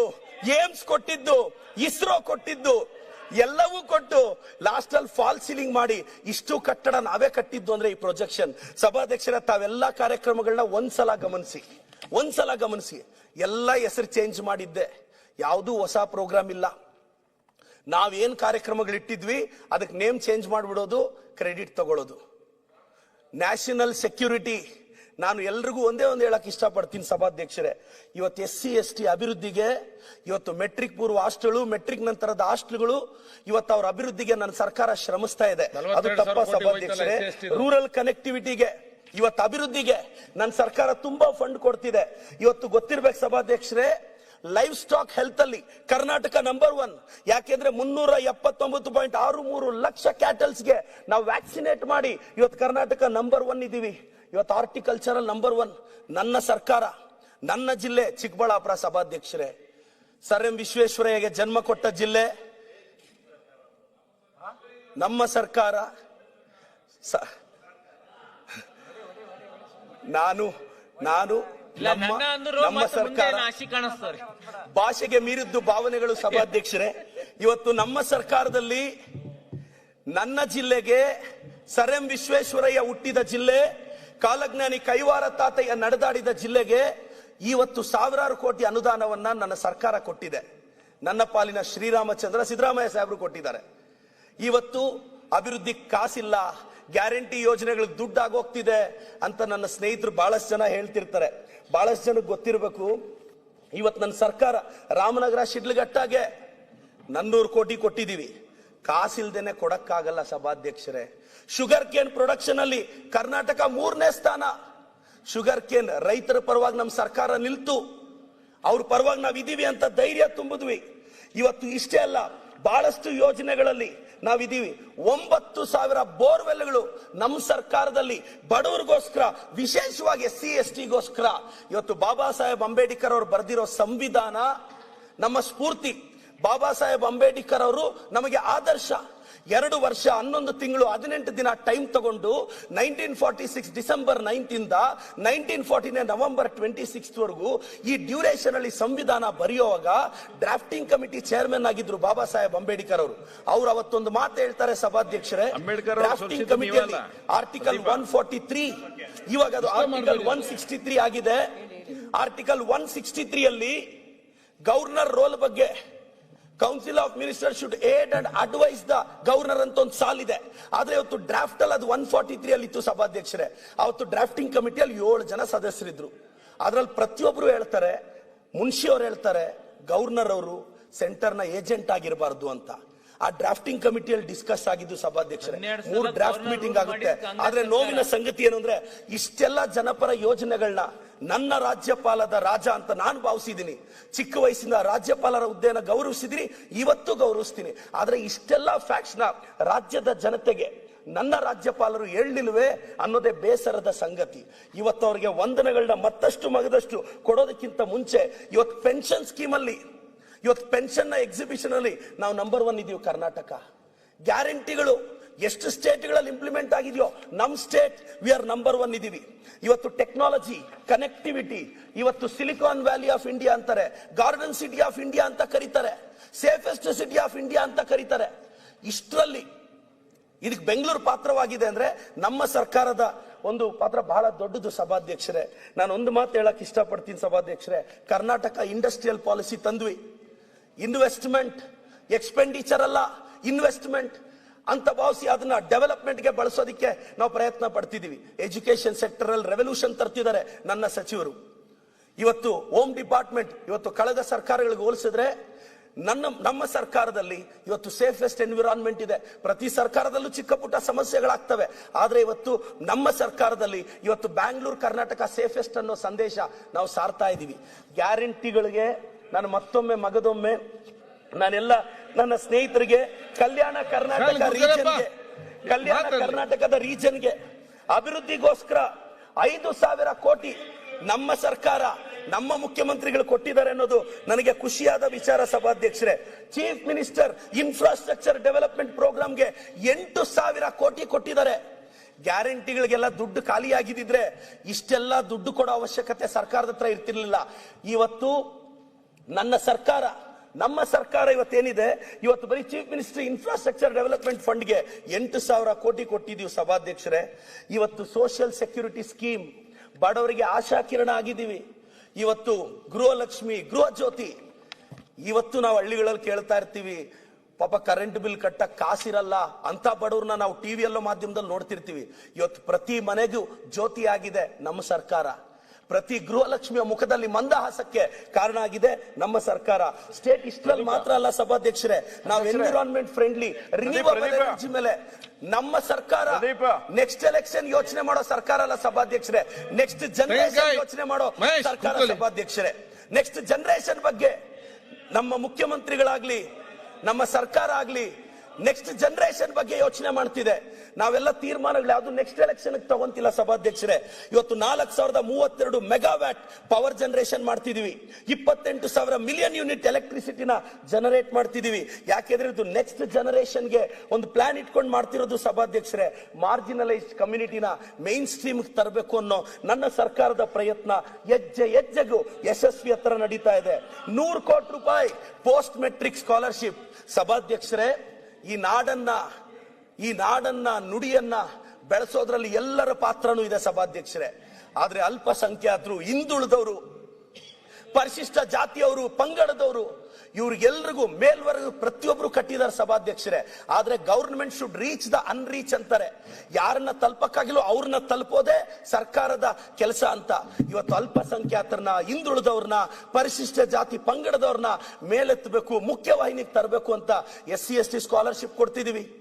ಏಮ್ಸ್ ಕೊಟ್ಟಿದ್ದು, ಇಸ್ರೋ ಕೊಟ್ಟಿದ್ದು, ಎಲ್ಲವೂ ಕೊಟ್ಟು ಲಾಸ್ಟ್ ಅಲ್ಲಿ ಫಾಲ್ ಸೀಲಿಂಗ್ ಮಾಡಿ ಇಷ್ಟು ಕಟ್ಟಡ ನಾವೇ ಕಟ್ಟಿದ್ದು ಅಂದ್ರೆ ಈ ಪ್ರೊಜೆಕ್ಷನ್ ಸಭಾಧ್ಯಕ್ಷರ, ತಾವೆಲ್ಲ ಕಾರ್ಯಕ್ರಮಗಳನ್ನ ಒಂದ್ಸಲ ಗಮನಿಸಿ. ಒಂದ್ಸಲ ಗಮನಿಸಿ ಎಲ್ಲ ಹೆಸರು ಚೇಂಜ್ ಮಾಡಿದ್ದೆ. ಯಾವುದೂ ಹೊಸ ಪ್ರೋಗ್ರಾಮ್ ಇಲ್ಲ. ನಾವೇನು ಕಾರ್ಯಕ್ರಮಗಳು ಇಟ್ಟಿದ್ವಿ ಅದಕ್ಕೆ ನೇಮ್ ಚೇಂಜ್ ಮಾಡಿಬಿಡೋದು ಕ್ರೆಡಿಟ್ ತಗೊಳ್ಳೋದು. ನ್ಯಾಷನಲ್ ಸೆಕ್ಯೂರಿಟಿ ನಾನು ಎಲ್ರಿಗೂ ಒಂದೇ ಒಂದು ಹೇಳಕ್ ಇಷ್ಟಪಡ್ತೀನಿ ಸಭಾಧ್ಯಕ್ಷರೇ. ಇವತ್ತು ಎಸ್ ಸಿ ಎಸ್ ಟಿ ಅಭಿವೃದ್ಧಿಗೆ ಇವತ್ತು ಮೆಟ್ರಿಕ್ ಪೂರ್ವ ಹಾಸ್ಟೆಲು ಮೆಟ್ರಿಕ್ ನಂತರದ ಹಾಸ್ಟೆಲ್ಗಳು ಇವತ್ತು ಅವ್ರ ಅಭಿವೃದ್ಧಿಗೆ ನನ್ನ ಸರ್ಕಾರ ಶ್ರಮಿಸ್ತಾ ಇದೆ. ಅದು 42 ತಪ್ಪ ಸಭಾಧ್ಯಕ್ಷರೇ. ರೂರಲ್ ಕನೆಕ್ಟಿವಿಟಿಗೆ ಇವತ್ತು ಅಭಿವೃದ್ಧಿಗೆ ನನ್ನ ಸರ್ಕಾರ ತುಂಬಾ ಫಂಡ್ ಕೊಡ್ತಿದೆ. ಇವತ್ತು ಗೊತ್ತಿರ್ಬೇಕು ಸಭಾಧ್ಯಕ್ಷರೇ ಲೈಫ್ ಸ್ಟಾಕ್ ಹೆಲ್ತ್ ಅಲ್ಲಿ ಕರ್ನಾಟಕ ನಂಬರ್ ಒನ್ ಯಾಕೆಂದ್ರೆ ಮುನ್ನೂರ ಎಪ್ಪತ್ತೊಂಬತ್ತು ಪಾಯಿಂಟ್ ಆರು ಮೂರು ಲಕ್ಷ ಕ್ಯಾಟಲ್ಸ್ಗೆ ನಾವು ವ್ಯಾಕ್ಸಿನೇಟ್ ಮಾಡಿ ಇವತ್ತು ಕರ್ನಾಟಕ ನಂಬರ್ ಒನ್ ಇದೀವಿ. ಇವತ್ತು ಆರ್ಟಿಕಲ್ಚರಲ್ ನಂಬರ್ ಒನ್ ನನ್ನ ಸರ್ಕಾರ, ನನ್ನ ಜಿಲ್ಲೆ ಚಿಕ್ಕಬಳ್ಳಾಪುರ ಸಭಾಧ್ಯಕ್ಷರೇ. ಸರ್ ಎಂ ವಿಶ್ವೇಶ್ವರಯ್ಯಗೆ ಜನ್ಮ ಕೊಟ್ಟ ಜಿಲ್ಲೆ. ನಮ್ಮ ಸರ್ಕಾರ ನಾನು ನಾನು ನಮ್ಮ ಸರ್ಕಾರ ಭಾಷೆಗೆ ಮೀರಿದ್ದು ಭಾವನೆಗಳು ಸಭಾಧ್ಯಕ್ಷರೇ. ಇವತ್ತು ನಮ್ಮ ಸರ್ಕಾರದಲ್ಲಿ ನನ್ನ ಜಿಲ್ಲೆಗೆ ಸರ್ ಎಂ ವಿಶ್ವೇಶ್ವರಯ್ಯ ಹುಟ್ಟಿದ ಜಿಲ್ಲೆ ಕಾಲಜ್ಞಾನಿ ಕೈವಾರ ತಾತಯ್ಯ ನಡೆದಾಡಿದ ಜಿಲ್ಲೆಗೆ ಇವತ್ತು ಸಾವಿರಾರು ಕೋಟಿ ಅನುದಾನವನ್ನ ನನ್ನ ಸರ್ಕಾರ ಕೊಟ್ಟಿದೆ. ನನ್ನ ಪಾಲಿನ ಶ್ರೀರಾಮಚಂದ್ರ ಸಿದ್ದರಾಮಯ್ಯ ಸಾಹೇಬರು ಕೊಟ್ಟಿದ್ದಾರೆ. ಇವತ್ತು ಅಭಿವೃದ್ಧಿ ಕಾಸಿಲ್ಲ. ಗ್ಯಾರಂಟಿ ಯೋಜನೆಗಳಿಗೆ ದುಡ್ಡು ಆಗೋಗ್ತಿದೆ ಅಂತ ನನ್ನ ಸ್ನೇಹಿತರು ಬಹಳಷ್ಟು ಜನ ಹೇಳ್ತಿರ್ತಾರೆ. ಬಹಳಷ್ಟು ಜನಕ್ಕೆ ಗೊತ್ತಿರಬೇಕು, ಇವತ್ತು ನನ್ನ ಸರ್ಕಾರ ರಾಮನಗರ ಶಿಡ್ಲಘಟ್ಟಾಗೆ ನನ್ನೂರು ಕೋಟಿ ಕೊಟ್ಟಿದ್ದೀವಿ. ಕಾಸಿಲ್ದೇನೆ ಕೊಡಕ್ಕಾಗಲ್ಲ ಸಭಾಧ್ಯಕ್ಷರೇ. ಶುಗರ್ ಕೇನ್ ಪ್ರೊಡಕ್ಷನ್ ಅಲ್ಲಿ ಕರ್ನಾಟಕ ಮೂರನೇ ಸ್ಥಾನ. ಶುಗರ್ ಕೇನ್ ರೈತರ ಪರವಾಗಿ ನಮ್ಮ ಸರ್ಕಾರ ನಿಲ್ತು. ಅವ್ರ ಪರವಾಗಿ ನಾವು ಇದೀವಿ ಅಂತ ಧೈರ್ಯ ತುಂಬಿದ್ವಿ. ಇವತ್ತು ಇಷ್ಟೇ ಅಲ್ಲ ಬಹಳಷ್ಟು ಯೋಜನೆಗಳಲ್ಲಿ ನಾವಿದ್ದೀವಿ. ಒಂಬತ್ತು ಸಾವಿರ ಬೋರ್ವೆಲ್ಗಳು ನಮ್ಮ ಸರ್ಕಾರದಲ್ಲಿ ಬಡವರಿಗೋಸ್ಕರ, ವಿಶೇಷವಾಗಿ ಎಸ್ ಸಿ ಎಸ್ ಟಿಗೋಸ್ಕರ. ಇವತ್ತು ಬಾಬಾ ಸಾಹೇಬ್ ಅಂಬೇಡ್ಕರ್ ಅವರು ಬರೆದಿರೋ ಸಂವಿಧಾನ ನಮ್ಮ ಸ್ಫೂರ್ತಿ. ಬಾಬಾ ಸಾಹೇಬ್ ಅಂಬೇಡ್ಕರ್ ಅವರು ನಮಗೆ ಆದರ್ಶ. ಎರಡು ವರ್ಷ ಹನ್ನೊಂದು ತಿಂಗಳು ಹದಿನೆಂಟು ದಿನ ಟೈಮ್ ತಗೊಂಡು ನೈನ್ಟೀನ್ ಫಾರ್ಟಿ ಸಿಕ್ಸ್ ಡಿಸೆಂಬರ್ ನೈನ್ತಿಂದ ಇಂದ nineteen forty November twenty six ವರೆಗೂ ಈ ಡ್ಯೂರೇಷನ್ ಅಲ್ಲಿ ಸಂವಿಧಾನ ಬರೆಯುವಾಗ ಡ್ರಾಫ್ಟಿಂಗ್ ಕಮಿಟಿ ಚೇರ್ಮನ್ ಆಗಿದ್ರು ಬಾಬಾ ಸಾಹೇಬ್ ಅಂಬೇಡ್ಕರ್ ಅವರು. ಅವ್ರು ಅವತ್ತೊಂದು ಮಾತು ಹೇಳ್ತಾರೆ ಸಭಾಧ್ಯಕ್ಷರೇ. ಡ್ರಾಫ್ಟಿಂಗ್ ಕಮಿಟಿಯಲ್ಲಿ ಆರ್ಟಿಕಲ್ ಒನ್ ಫಾರ್ಟಿ ತ್ರೀ ಇವಾಗ ಅದು ಆರ್ಟಿಕಲ್ ಒನ್ ಸಿಕ್ಸ್ಟಿ ತ್ರೀ ಆಗಿದೆ. ಆರ್ಟಿಕಲ್ ಒನ್ ಸಿಕ್ಸ್ಟಿ ತ್ರೀ ಅಲ್ಲಿ ಗವರ್ನರ್ ರೋಲ್ ಬಗ್ಗೆ council of minister should aid and advise the governor ಅಂತ ಒಂದು ಸಾಲಿದೆ ಆದ್ರೆ ಇವತ್ತು ಡ್ರಾಫ್ಟ್ ಅಲ್ಲಿ ಅದು ಒನ್ ಫಾರ್ಟಿ ತ್ರೀ ಅಲ್ಲಿ ಇತ್ತು ಸಭಾಧ್ಯಕ್ಷರೇ. ಅವತ್ತು ಡ್ರಾಫ್ಟಿಂಗ್ ಕಮಿಟಿಯಲ್ಲಿ ಏಳು ಜನ ಸದಸ್ಯರಿದ್ರು. ಅದ್ರಲ್ಲಿ ಪ್ರತಿಯೊಬ್ಬರು ಹೇಳ್ತಾರೆ ಮುನ್ಷಿ ಅವ್ರು ಹೇಳ್ತಾರೆ ಗವರ್ನರ್ ಅವರು ಸೆಂಟರ್ನ ಏಜೆಂಟ್ ಆಗಿರಬಾರ್ದು ಅಂತ. ಆ ಡ್ರಾಫ್ಟಿಂಗ್ ಕಮಿಟಿಯಲ್ಲಿ ಡಿಸ್ಕಸ್ ಆಗಿದ್ದು ಸಭಾಧ್ಯಕ್ಷರೇ. ಮೂರು ಡ್ರಾಫ್ಟ್ ಮೀಟಿಂಗ್ ಆಗುತ್ತೆ. ಆದ್ರೆ ನೋವಿನ ಸಂಗತಿ ಏನು ಅಂದ್ರೆ ಇಷ್ಟೆಲ್ಲ ಜನಪರ ಯೋಜನೆಗಳನ್ನ ನನ್ನ ರಾಜ್ಯಪಾಲದ ರಾಜ ಅಂತ ನಾನು ಭಾವಿಸಿದ್ದೀನಿ. ಚಿಕ್ಕ ವಯಸ್ಸಿಂದ ರಾಜ್ಯಪಾಲರ ಹುದ್ದೆಯನ್ನು ಗೌರವಿಸಿದಿರಿ ಇವತ್ತು ಗೌರವಿಸ್ತೀನಿ. ಆದ್ರೆ ಇಷ್ಟೆಲ್ಲ ಫ್ಯಾಕ್ಟ್ಸ್ನ ರಾಜ್ಯದ ಜನತೆಗೆ ನನ್ನ ರಾಜ್ಯಪಾಲರು ಹೇಳಲಿಲ್ವೆ ಅನ್ನೋದೇ ಬೇಸರದ ಸಂಗತಿ. ಇವತ್ತು ಅವರಿಗೆ ವಂದನೆಗಳನ್ನ ಮತ್ತಷ್ಟು ಮಗದಷ್ಟು ಕೊಡೋದಕ್ಕಿಂತ ಮುಂಚೆ ಇವತ್ತು ಪೆನ್ಷನ್ ಸ್ಕೀಮ್ ಅಲ್ಲಿ ಇವತ್ತು ಪೆನ್ಷನ್ ಎಕ್ಸಿಬಿಷನಲ್ಲಿ ನಾವು ನಂಬರ್ ಒನ್ ಇದೀವಿ ಕರ್ನಾಟಕ. ಗ್ಯಾರಂಟಿಗಳು ಎಷ್ಟು ಸ್ಟೇಟ್ಗಳಲ್ಲಿ ಇಂಪ್ಲಿಮೆಂಟ್ ಆಗಿದೆಯೋ ನಮ್ಮ state we are number one ಇದೀವಿ. ಇವತ್ತು ಟೆಕ್ನಾಲಜಿ ಕನೆಕ್ಟಿವಿಟಿ ಇವತ್ತು ಸಿಲಿಕಾನ್ ವ್ಯಾಲಿ ಆಫ್ ಇಂಡಿಯಾ ಅಂತಾರೆ ಗಾರ್ಡನ್ ಸಿಟಿ ಆಫ್ ಇಂಡಿಯಾ ಅಂತ ಕರೀತಾರೆ ಸೇಫೆಸ್ಟ್ ಸಿಟಿ ಆಫ್ ಇಂಡಿಯಾ ಅಂತ ಕರೀತಾರೆ. ಇಷ್ಟರಲ್ಲಿ ಇದಕ್ಕೆ ಬೆಂಗಳೂರು ಪಾತ್ರವಾಗಿದೆ ಅಂದ್ರೆ ನಮ್ಮ ಸರ್ಕಾರದ ಒಂದು ಪಾತ್ರ ಬಹಳ ದೊಡ್ಡದು ಸಭಾಧ್ಯಕ್ಷರೇ. ನಾನು ಒಂದು ಮಾತು ಹೇಳಕ್ ಇಷ್ಟಪಡ್ತೀನಿ ಸಭಾಧ್ಯಕ್ಷರೇ. ಕರ್ನಾಟಕ ಇಂಡಸ್ಟ್ರಿಯಲ್ ಪಾಲಿಸಿ ತಂದ್ವಿ. ಇನ್ವೆಸ್ಟ್ಮೆಂಟ್, ಎಕ್ಸ್ಪೆಂಡಿಚರ್ ಅಲ್ಲ, ಇನ್ವೆಸ್ಟ್ಮೆಂಟ್. ಅಂತ ಭಾವಿಸಿ ಅದನ್ನ ಡೆವಲಪ್ಮೆಂಟ್ಗೆ ಬಳಸೋದಕ್ಕೆ ನಾವು ಪ್ರಯತ್ನ ಪಡ್ತಿದ್ದೀವಿ ಎಜುಕೇಶನ್ ಸೆಕ್ಟರ್ ಅಲ್ಲಿ ರೆವಲ್ಯೂಷನ್ ತರ್ತಿದ್ದಾರೆ ನನ್ನ ಸಚಿವರು. ಇವತ್ತು ಹೋಮ್ ಡಿಪಾರ್ಟ್ಮೆಂಟ್, ಇವತ್ತು ಕಳೆದ ಸರ್ಕಾರಗಳಿಗೆ ಹೋಲಿಸಿದ್ರೆ ನನ್ನ, ನಮ್ಮ ಸರ್ಕಾರದಲ್ಲಿ ಇವತ್ತು ಸೇಫೆಸ್ಟ್ ಎನ್ವಿರಾನ್ಮೆಂಟ್ ಇದೆ. ಪ್ರತಿ ಸರ್ಕಾರದಲ್ಲೂ ಚಿಕ್ಕ ಪುಟ್ಟ ಸಮಸ್ಯೆಗಳಾಗ್ತವೆ. ಆದರೆ ಇವತ್ತು ನಮ್ಮ ಸರ್ಕಾರದಲ್ಲಿ ಇವತ್ತು ಬ್ಯಾಂಗ್ಳೂರ್ ಕರ್ನಾಟಕ ಸೇಫೆಸ್ಟ್ ಅನ್ನೋ ಸಂದೇಶ ನಾವು ಸಾರ್ತಾ ಇದ್ದೀವಿ ಗ್ಯಾರಂಟಿಗಳಿಗೆ ನಾನು ಮತ್ತೊಮ್ಮೆ ಮಗದೊಮ್ಮೆ ನಾನೆಲ್ಲ ನನ್ನ ಸ್ನೇಹಿತರಿಗೆ ಕಲ್ಯಾಣ ಕರ್ನಾಟಕ ರೀಜನ್ಗೆ ಕಲ್ಯಾಣ. ಕರ್ನಾಟಕದ ರೀಜನ್ಗೆ ಅಭಿವೃದ್ಧಿಗೋಸ್ಕರ ಐದು ಸಾವಿರ ಕೋಟಿ ನಮ್ಮ ಸರ್ಕಾರ ನಮ್ಮ ಮುಖ್ಯಮಂತ್ರಿಗಳು ಕೊಟ್ಟಿದ್ದಾರೆ ಅನ್ನೋದು ನನಗೆ ಖುಷಿಯಾದ ವಿಚಾರ ಸಭಾಧ್ಯಕ್ಷರೇ. ಚೀಫ್ ಮಿನಿಸ್ಟರ್ ಇನ್ಫ್ರಾಸ್ಟ್ರಕ್ಚರ್ ಡೆವಲಪ್ಮೆಂಟ್ ಪ್ರೋಗ್ರಾಮ್ಗೆ ಎಂಟು ಸಾವಿರ ಕೋಟಿ ಕೊಟ್ಟಿದ್ದಾರೆ. ಗ್ಯಾರಂಟಿಗಳಿಗೆಲ್ಲ ದುಡ್ಡು ಖಾಲಿಯಾಗಿದ್ದಿದ್ರೆ ಇಷ್ಟೆಲ್ಲ ದುಡ್ಡು ಕೊಡೋ ಅವಶ್ಯಕತೆ ಸರ್ಕಾರದ ಹತ್ರ ಇರ್ತಿರ್ಲಿಲ್ಲ. ಇವತ್ತು ನನ್ನ ಸರ್ಕಾರ, ನಮ್ಮ ಸರ್ಕಾರ ಇವತ್ತೇನಿದೆ? ಇವತ್ತು ಬರೀ ಚೀಫ್ ಮಿನಿಸ್ಟರ್ ಇನ್ಫ್ರಾಸ್ಟ್ರಕ್ಚರ್ ಡೆವಲಪ್ಮೆಂಟ್ ಫಂಡ್ಗೆ ಎಂಟು ಸಾವಿರ ಕೋಟಿ ಕೊಟ್ಟಿದ್ದೀವಿ ಸಭಾಧ್ಯಕ್ಷರೇ. ಇವತ್ತು ಸೋಷಿಯಲ್ ಸೆಕ್ಯೂರಿಟಿ ಸ್ಕೀಮ್ ಬಡವರಿಗೆ ಆಶಾ ಕಿರಣ ಆಗಿದ್ದೀವಿ. ಇವತ್ತು ಗೃಹಲಕ್ಷ್ಮಿ ಗೃಹ ಜ್ಯೋತಿ ಇವತ್ತು ನಾವು ಹಳ್ಳಿಗಳಲ್ಲಿ ಕೇಳ್ತಾ ಇರ್ತೀವಿ, ಪಾಪ ಕರೆಂಟ್ ಬಿಲ್ ಕಟ್ಟಕ್ಕೆ ಕಾಸಿರಲ್ಲ ಅಂತ ಬಡವ್ರನ್ನ ನಾವು ಟಿವಿಯಲ್ಲೋ ಮಾಧ್ಯಮದಲ್ಲಿ ನೋಡ್ತಿರ್ತೀವಿ. ಇವತ್ತು ಪ್ರತಿ ಮನೆಗೂ ಜ್ಯೋತಿ ಆಗಿದೆ ನಮ್ಮ ಸರ್ಕಾರ. ಪ್ರತಿ ಗೃಹಲಕ್ಷ್ಮಿಯ ಮುಖದಲ್ಲಿ ಮಂದಹಾಸಕ್ಕೆ ಕಾರಣ ಆಗಿದೆ ನಮ್ಮ ಸರ್ಕಾರ. ಸ್ಟೇಟ್ ಇಷ್ಟರಲ್ಲಿ ಮಾತ್ರ ಅಲ್ಲ ಸಭಾಧ್ಯಕ್ಷರೇ. ನಾವು ಎನ್ವಿರಾನ್ಮೆಂಟ್ ಫ್ರೆಂಡ್ಲಿ ರಿನ್ಯೂವಬಲ್. ಎನರ್ಜಿ ಮೇಲೆ ನಮ್ಮ ಸರ್ಕಾರ ನೆಕ್ಸ್ಟ್ ಎಲೆಕ್ಷನ್ ಯೋಚನೆ ಮಾಡೋ ಸರ್ಕಾರ ಅಲ್ಲ ಸಭಾಧ್ಯಕ್ಷರೇ. ನೆಕ್ಸ್ಟ್ ಜನರೇಷನ್ ಯೋಚನೆ ಮಾಡೋ ಸರ್ಕಾರ. ಸಭಾಧ್ಯಕ್ಷರೇ. ನೆಕ್ಸ್ಟ್ ಜನರೇಷನ್ ಬಗ್ಗೆ ನಮ್ಮ ಮುಖ್ಯಮಂತ್ರಿಗಳಾಗ್ಲಿ ನಮ್ಮ ಸರ್ಕಾರ ಆಗ್ಲಿ ನೆಕ್ಸ್ಟ್ ಜನರೇಷನ್ ಬಗ್ಗೆ ಯೋಚನೆ ಮಾಡ್ತಿದೆ. ನಾವೆಲ್ಲ ತೀರ್ಮಾನಗಳು, ಯಾವುದು ನೆಕ್ಸ್ಟ್ ಎಲೆಕ್ಷನ್ ತಗೊಂತಿಲ್ಲ ಸಭಾಧ್ಯಕ್ಷರೇ. ಇವತ್ತು ನಾಲ್ಕು ಸಾವಿರದ ಮೂವತ್ತೆರಡು ಮೆಗಾವ್ಯಾಟ್ ಪವರ್ ಜನರೇಷನ್ ಮಾಡ್ತಿದೀವಿ. ಇಪ್ಪತ್ತೆಂಟು ಸಾವಿರ ಮಿಲಿಯನ್ ಯೂನಿಟ್ ಎಲೆಕ್ಟ್ರಿಸಿಟಿನ ಜನರೇಟ್ ಮಾಡ್ತಿದೀವಿ. ಯಾಕೆಂದ್ರೆ ಇದು ನೆಕ್ಸ್ಟ್ ಜನರೇಷನ್ಗೆ ಒಂದು ಪ್ಲಾನ್ ಇಟ್ಕೊಂಡು ಮಾಡ್ತಿರೋದು ಸಭಾಧ್ಯಕ್ಷರೇ. ಮಾರ್ಜಿನಲೈಸ್ಡ್ ಕಮ್ಯುನಿಟಿನ ಮೈನ್ ಸ್ಟ್ರೀಮ್ ತರಬೇಕು ಅನ್ನೋ ನನ್ನ ಸರ್ಕಾರದ ಪ್ರಯತ್ನ ಹೆಜ್ಜೆ ಹೆಜ್ಜೆಗೂ ಯಶಸ್ವಿ ಹತ್ರ ನಡೀತಾ ಇದೆ. ನೂರು ಕೋಟಿ ರೂಪಾಯಿ ಪೋಸ್ಟ್ ಮೆಟ್ರಿಕ್ ಸ್ಕಾಲರ್ಶಿಪ್ ಸಭಾಧ್ಯಕ್ಷರೇ ಈ ನಾಡನ್ನ ಈ ನಾಡನ್ನ, ನುಡಿಯನ್ನ ಬೆಳೆಸೋದ್ರಲ್ಲಿ ಎಲ್ಲರ ಪಾತ್ರನೂ ಇದೆ ಸಭಾಧ್ಯಕ್ಷರೇ. ಆದ್ರೆ ಅಲ್ಪಸಂಖ್ಯಾತರು ಹಿಂದುಳಿದವರು, ಪರಿಶಿಷ್ಟ ಜಾತಿಯವರು, ಪಂಗಡದವರು ಇವ್ರಿಗೆಲ್ರಿಗೂ ಮೇಲ್ವರ್ಗ ಪ್ರತಿಯೊಬ್ರು ಕಟ್ಟಿದ್ದಾರೆ ಸಭಾಧ್ಯಕ್ಷರೇ. ಆದ್ರೆ government should reach the unreach ಅಂತಾರೆ. ಯಾರನ್ನ ತಲುಪಕ್ಕಾಗಿಲ್ಲ ಅವ್ರನ್ನ ತಲುಪೋದೇ ಸರ್ಕಾರದ ಕೆಲಸ ಅಂತ. ಇವತ್ತು ಅಲ್ಪಸಂಖ್ಯಾತರನ್ನ, ಹಿಂದುಳಿದವ್ರನ್ನ, ಪರಿಶಿಷ್ಟ ಜಾತಿ ಪಂಗಡದವ್ರನ್ನ ಮೇಲೆತ್ತಬೇಕು, ಮುಖ್ಯವಾಹಿನಿಗೆ ತರಬೇಕು ಅಂತ S C S T scholarship ಕೊಡ್ತಿದೀವಿ.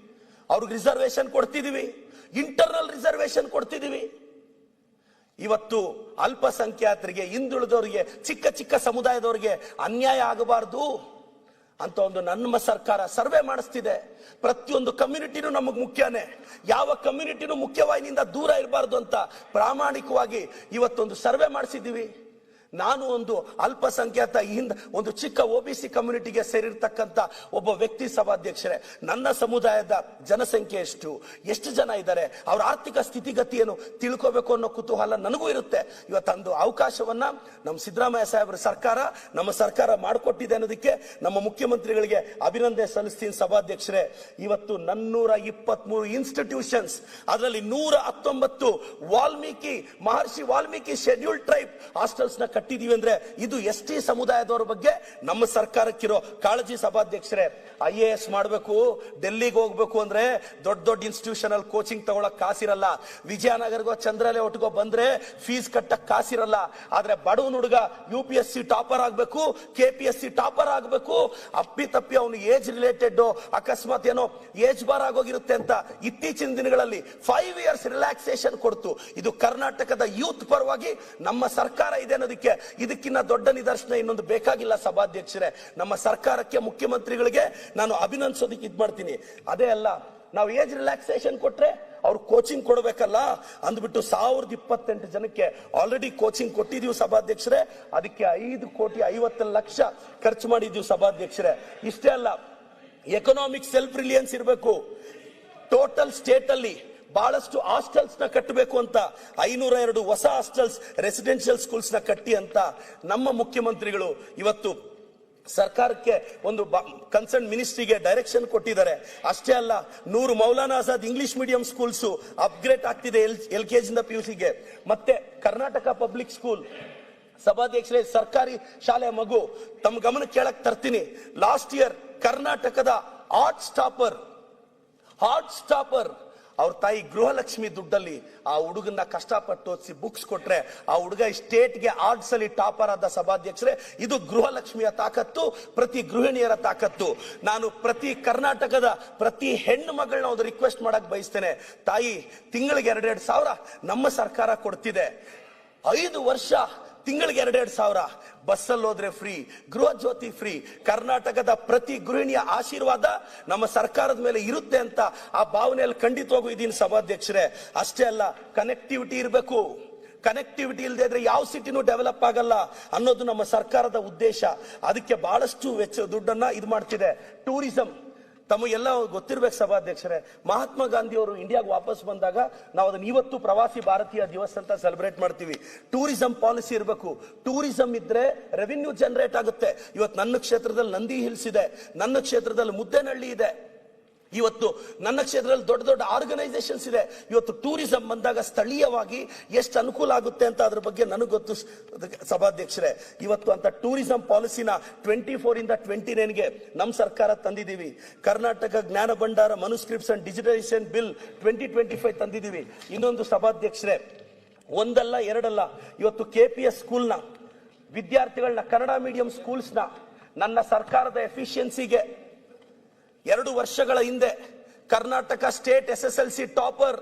ಅವ್ರಿಗೆ ರಿಸರ್ವೇಶನ್ ಕೊಡ್ತಿದೀವಿ. ಇಂಟರ್ನಲ್ ರಿಸರ್ವೇಶನ್ ಕೊಡ್ತಿದೀವಿ. ಇವತ್ತು ಅಲ್ಪಸಂಖ್ಯಾತರಿಗೆ, ಹಿಂದುಳಿದವರಿಗೆ, ಚಿಕ್ಕ ಚಿಕ್ಕ ಸಮುದಾಯದವರಿಗೆ ಅನ್ಯಾಯ ಆಗಬಾರದು ಅಂತ ಒಂದು ನಮ್ಮ ಸರ್ಕಾರ ಸರ್ವೆ ಮಾಡಿಸ್ತಿದೆ. ಪ್ರತಿಯೊಂದು ಕಮ್ಯುನಿಟಿನೂ ನಮಗೆ ಮುಖ್ಯನೇ. ಯಾವ ಕಮ್ಯುನಿಟಿನೂ ಮುಖ್ಯವಾಹಿನಿಯಿಂದ ದೂರ ಇರಬಾರ್ದು ಅಂತ ಪ್ರಾಮಾಣಿಕವಾಗಿ ಇವತ್ತೊಂದು ಸರ್ವೆ ಮಾಡಿಸಿದ್ದೀವಿ. ನಾನು ಒಂದು ಅಲ್ಪಸಂಖ್ಯಾತ ಹಿಂದ, ಒಂದು ಚಿಕ್ಕ ಒ ಬಿ ಸಿ ಕಮ್ಯುನಿಟಿಗೆ ಸೇರಿರ್ತಕ್ಕಂಥ ಒಬ್ಬ ವ್ಯಕ್ತಿ ಸಭಾಧ್ಯಕ್ಷರೇ. ನನ್ನ ಸಮುದಾಯದ ಜನಸಂಖ್ಯೆ ಎಷ್ಟು? ಎಷ್ಟು ಜನ ಇದ್ದಾರೆ? ಅವರ ಆರ್ಥಿಕ ಸ್ಥಿತಿಗತಿಯನ್ನು ತಿಳ್ಕೋಬೇಕು ಅನ್ನೋ ಕುತೂಹಲ ನನಗೂ ಇರುತ್ತೆ. ಇವತ್ತೊಂದು ಅವಕಾಶವನ್ನ ನಮ್ಮ ಸಿದ್ದರಾಮಯ್ಯ ಸಾಹೇಬ್ರ ಸರ್ಕಾರ, ನಮ್ಮ ಸರ್ಕಾರ ಮಾಡಿಕೊಟ್ಟಿದೆ ಅನ್ನೋದಕ್ಕೆ ನಮ್ಮ ಮುಖ್ಯಮಂತ್ರಿಗಳಿಗೆ ಅಭಿನಂದನೆ ಸಲ್ಲಿಸ್ತೀನಿ ಸಭಾಧ್ಯಕ್ಷರೇ. ಇವತ್ತು ನನ್ನೂರ ಇಪ್ಪತ್ಮೂರು ಇನ್ಸ್ಟಿಟ್ಯೂಷನ್ಸ್, ಅದರಲ್ಲಿ ನೂರ ಹತ್ತೊಂಬತ್ತು ವಾಲ್ಮೀಕಿ ಮಹರ್ಷಿ ವಾಲ್ಮೀಕಿ ಶೆಡ್ಯೂಲ್ ಟ್ರೈಬ್ ಹಾಸ್ಟೆಲ್ಸ್ನ ಕಟ್ಟಿದೀವಿ ಅಂದ್ರೆ ಇದು ಎಸ್ ಟಿ ಸಮುದಾಯದವರ ಬಗ್ಗೆ ನಮ್ಮ ಸರ್ಕಾರಕ್ಕಿರೋ ಕಾಳಜಿ ಸಭಾಧ್ಯಕ್ಷರೇ, ಐ ಎ ಎಸ್ ಮಾಡಬೇಕು, ಡೆಲ್ಲಿಗೆ ಹೋಗ್ಬೇಕು ಅಂದ್ರೆ ದೊಡ್ಡ ದೊಡ್ಡ ಇನ್ಸ್ಟಿಟ್ಯೂಷನ್ ಅಲ್ಲಿ ಕೋಚಿಂಗ್ ತಗೊಳಕ್ ಕಾಸಿರಲ್ಲ. ವಿಜಯನಗರ್ಗೋ ಚಂದ್ರಲೆ ಒಟ್ಟಿಗೋ ಬಂದ್ರೆ ಫೀಸ್ ಕಟ್ಟಕ್ ಕಾಸಿರಲ್ಲ. ಆದ್ರೆ ಬಡವನ ಹುಡುಗ U P S C topper ಆಗ್ಬೇಕು K P S C topper ಆಗ್ಬೇಕು, ಅಪ್ಪಿ ತಪ್ಪಿ ಅವನು ಏಜ್ ರಿಲೇಟೆಡ್ ಅಕಸ್ಮಾತ್ ಏನೋ ಏಜ್ ಬಾರ್ ಆಗೋಗಿರುತ್ತೆ ಅಂತ ಇತ್ತೀಚಿನ ದಿನಗಳಲ್ಲಿ ಫೈವ್ ಇಯರ್ಸ್ ರಿಲ್ಯಾಕ್ಸೇಷನ್ ಕೊಡ್ತು. ಇದು ಕರ್ನಾಟಕದ ಯೂತ್ ಪರವಾಗಿ ನಮ್ಮ ಸರ್ಕಾರ ಇದೆ ಅನ್ನೋದಕ್ಕೆ ಇದಕ್ಕಿನ್ನ ದೊಡ್ಡ ನಿದರ್ಶನ ಇನ್ನೊಂದು ಬೇಕಾಗಿಲ್ಲ ಸಭಾಧ್ಯಕ್ಷರೇ. ನಮ್ಮ ಸರ್ಕಾರಕ್ಕೆ ಮುಖ್ಯಮಂತ್ರಿಗಳಿಗೆ ನಾನು ಅಭಿನಂದಿಸೋದಕ್ಕೆ ಇದ್ ಮಾಡ್ತೀನಿ. ಅದೇ ಅಲ್ಲ, ನಾವು ಏಜ್ ರಿಲ್ಯಾಕ್ಸೇಷನ್ ಕೊಟ್ರೆ ಅವ್ರು ಕೋಚಿಂಗ್ ಕೊಡಬೇಕಲ್ಲ? ಅಂದ್ಬಿಟ್ಟು ಸಾವಿರದ ಇಪ್ಪತ್ತೆಂಟು ಜನಕ್ಕೆ ಆಲ್ರೆಡಿ ಕೋಚಿಂಗ್ ಕೊಟ್ಟಿದೀವಿ ಸಭಾಧ್ಯಕ್ಷರೇ. ಅದಕ್ಕೆ ಐದು ಕೋಟಿ ಐವತ್ತು ಲಕ್ಷ ಖರ್ಚು ಮಾಡಿದೀವಿ ಸಭಾಧ್ಯಕ್ಷರೇ. ಇಷ್ಟೇ ಅಲ್ಲ ಎಕನಾಮಿಕ್ ಸೆಲ್ಫ್ ರಿಲಿಯನ್ಸ್ ಇರಬೇಕು. ಟೋಟಲ್ ಸ್ಟೇಟ್ ಅಲ್ಲಿ ಬಹಳಷ್ಟು ಹಾಸ್ಟೆಲ್ಸ್ನ ಕಟ್ಟಬೇಕು ಅಂತ, ಐನೂರ ಎರಡು ಹೊಸ ಹಾಸ್ಟೆಲ್ಸ್, ರೆಸಿಡೆನ್ಷಿಯಲ್ ಸ್ಕೂಲ್ಸ್ನ ಕಟ್ಟಿ ಅಂತ ನಮ್ಮ ಮುಖ್ಯಮಂತ್ರಿಗಳು ಇವತ್ತು ಸರ್ಕಾರಕ್ಕೆ ಒಂದು ಕನ್ಸರ್ನ್ ಮಿನಿಸ್ಟ್ರಿಗೆ ಡೈರೆಕ್ಷನ್ ಕೊಟ್ಟಿದ್ದಾರೆ. ಅಷ್ಟೇ ಅಲ್ಲ, ನೂರು Maulana Azad English medium schools upgrade ಆಗ್ತಿದೆ ಎಲ್ ಕೆ ಜಿಂದ ಪಿ ಯು ಸಿಗೆ ಮತ್ತೆ ಕರ್ನಾಟಕ ಪಬ್ಲಿಕ್ ಸ್ಕೂಲ್ ಸಭಾಧ್ಯಕ್ಷರೇ, ಸರ್ಕಾರಿ ಶಾಲೆ ಮಗು ತಮ್ಮ ಗಮನ ಕೇಳಕ್ ತರ್ತೀನಿ. ಲಾಸ್ಟ್ ಇಯರ್ ಕರ್ನಾಟಕದ ಹಾಟ್ ಸ್ಟಾಪರ್ ಹಾಟ್ ಸ್ಟಾಪರ್ ಅವ್ರ ತಾಯಿ ಗೃಹಲಕ್ಷ್ಮಿ ದುಡ್ಡಲ್ಲಿ ಆ ಹುಡುಗನ್ನ ಕಷ್ಟಪಟ್ಟು ಓದಿಸಿ ಬುಕ್ಸ್ ಕೊಟ್ರೆ ಆ ಹುಡುಗ ಸ್ಟೇಟ್ಗೆ ಆರ್ಟ್ಸ್ ಅಲ್ಲಿ ಟಾಪರ್ ಆದ ಸಭಾಧ್ಯಕ್ಷರೇ, ಇದು ಗೃಹಲಕ್ಷ್ಮಿಯ ತಾಕತ್ತು, ಪ್ರತಿ ಗೃಹಿಣಿಯರ ತಾಕತ್ತು. ನಾನು ಪ್ರತಿ ಕರ್ನಾಟಕದ ಪ್ರತಿ ಹೆಣ್ಣು ಮಗಳನ್ನ ಒಂದು ರಿಕ್ವೆಸ್ಟ್ ಮಾಡಕ್ ಬಯಸ್ತೇನೆ. ತಾಯಿ, ತಿಂಗಳಿಗೆ ಎರಡೆರಡು ಸಾವಿರ ನಮ್ಮ ಸರ್ಕಾರ ಕೊಡ್ತಿದೆ. ಐದು ವರ್ಷ ತಿಂಗಳಿಗೆ ಎರಡೆರಡು ಸಾವಿರ. ಬಸ್ಸಲ್ಲಿ ಹೋದ್ರೆ ಫ್ರೀ, ಗೃಹ ಜ್ಯೋತಿ ಫ್ರೀ. ಕರ್ನಾಟಕದ ಪ್ರತಿ ಗೃಹಿಣಿಯ ಆಶೀರ್ವಾದ ನಮ್ಮ ಸರ್ಕಾರದ ಮೇಲೆ ಇರುತ್ತೆ ಅಂತ ಆ ಭಾವನೆಯಲ್ಲಿ ಖಂಡಿತವಾಗೂ ಇದೀನಿ ಸಭಾಧ್ಯಕ್ಷರೇ. ಅಷ್ಟೇ ಅಲ್ಲ ಕನೆಕ್ಟಿವಿಟಿ ಇರಬೇಕು. ಕನೆಕ್ಟಿವಿಟಿ ಇಲ್ಲದೆ ಇದ್ರೆ ಯಾವ ಸಿಟಿನೂ ಡೆವಲಪ್ ಆಗಲ್ಲ ಅನ್ನೋದು ನಮ್ಮ ಸರ್ಕಾರದ ಉದ್ದೇಶ. ಅದಕ್ಕೆ ಬಹಳಷ್ಟು ವೆಚ್ಚ ದುಡ್ಡನ್ನ ಇದು ಮಾಡ್ತಿದೆ. ಟೂರಿಸಂ ತಮಗೆಲ್ಲ ಗೊತ್ತಿರ್ಬೇಕು ಸಭಾಧ್ಯಕ್ಷರೇ. ಮಹಾತ್ಮ ಗಾಂಧಿ ಅವರು ಇಂಡಿಯಾಗೆ ವಾಪಸ್ ಬಂದಾಗ ನಾವು ಅದನ್ನ ಇವತ್ತು ಪ್ರವಾಸಿ ಭಾರತೀಯ ದಿವಸ ಅಂತ ಸೆಲೆಬ್ರೇಟ್ ಮಾಡ್ತೀವಿ. ಟೂರಿಸಂ ಪಾಲಿಸಿ ಇರಬೇಕು. ಟೂರಿಸಂ ಇದ್ರೆ ರೆವಿನ್ಯೂ ಜನರೇಟ್ ಆಗುತ್ತೆ. ಇವತ್ತು ನನ್ನ ಕ್ಷೇತ್ರದಲ್ಲಿ ನಂದಿ ಹಿಲ್ಸ್ ಇದೆ. ನನ್ನ ಕ್ಷೇತ್ರದಲ್ಲಿ ಮುದ್ದೇನಹಳ್ಳಿ ಇದೆ. ಇವತ್ತು ನನ್ನ ಕ್ಷೇತ್ರದಲ್ಲಿ ದೊಡ್ಡ ದೊಡ್ಡ ಆರ್ಗನೈಸೇಷನ್ಸ್ ಇದೆ. ಇವತ್ತು ಟೂರಿಸಂ ಬಂದಾಗ ಸ್ಥಳೀಯವಾಗಿ ಎಷ್ಟು ಅನುಕೂಲ ಆಗುತ್ತೆ ಅಂತ ಅದ್ರ ಬಗ್ಗೆ ನನಗೆ ಗೊತ್ತು ಸಭಾಧ್ಯಕ್ಷರೇ. ಇವತ್ತು ಅಂತ ಟೂರಿಸಂ ಪಾಲಿಸಿನ ಟ್ವೆಂಟಿ ಫೋರ್ ಇಂದ ಟ್ವೆಂಟಿ ನೈನ್ಗೆ ನಮ್ಮ ಸರ್ಕಾರ ತಂದಿದ್ದೀವಿ Karnataka Jnana Bhandara manuscripts and digitalisation bill twenty twenty five ತಂದಿದ್ದೀವಿ ಇನ್ನೊಂದು ಸಭಾಧ್ಯಕ್ಷರೇ, ಒಂದಲ್ಲ, ಎರಡಲ್ಲ. ಇವತ್ತು ಕೆ ಪಿ ಎಸ್ ಸ್ಕೂಲ್ನ ವಿದ್ಯಾರ್ಥಿಗಳನ್ನ ಕನ್ನಡ ಮೀಡಿಯಂ ಸ್ಕೂಲ್ಸ್ನ ನನ್ನ ಸರ್ಕಾರದ ಎಫಿಷಿಯನ್ಸಿಗೆ ಎರಡು ವರ್ಷಗಳ ಹಿಂದೆ Karnataka state S S L C topper,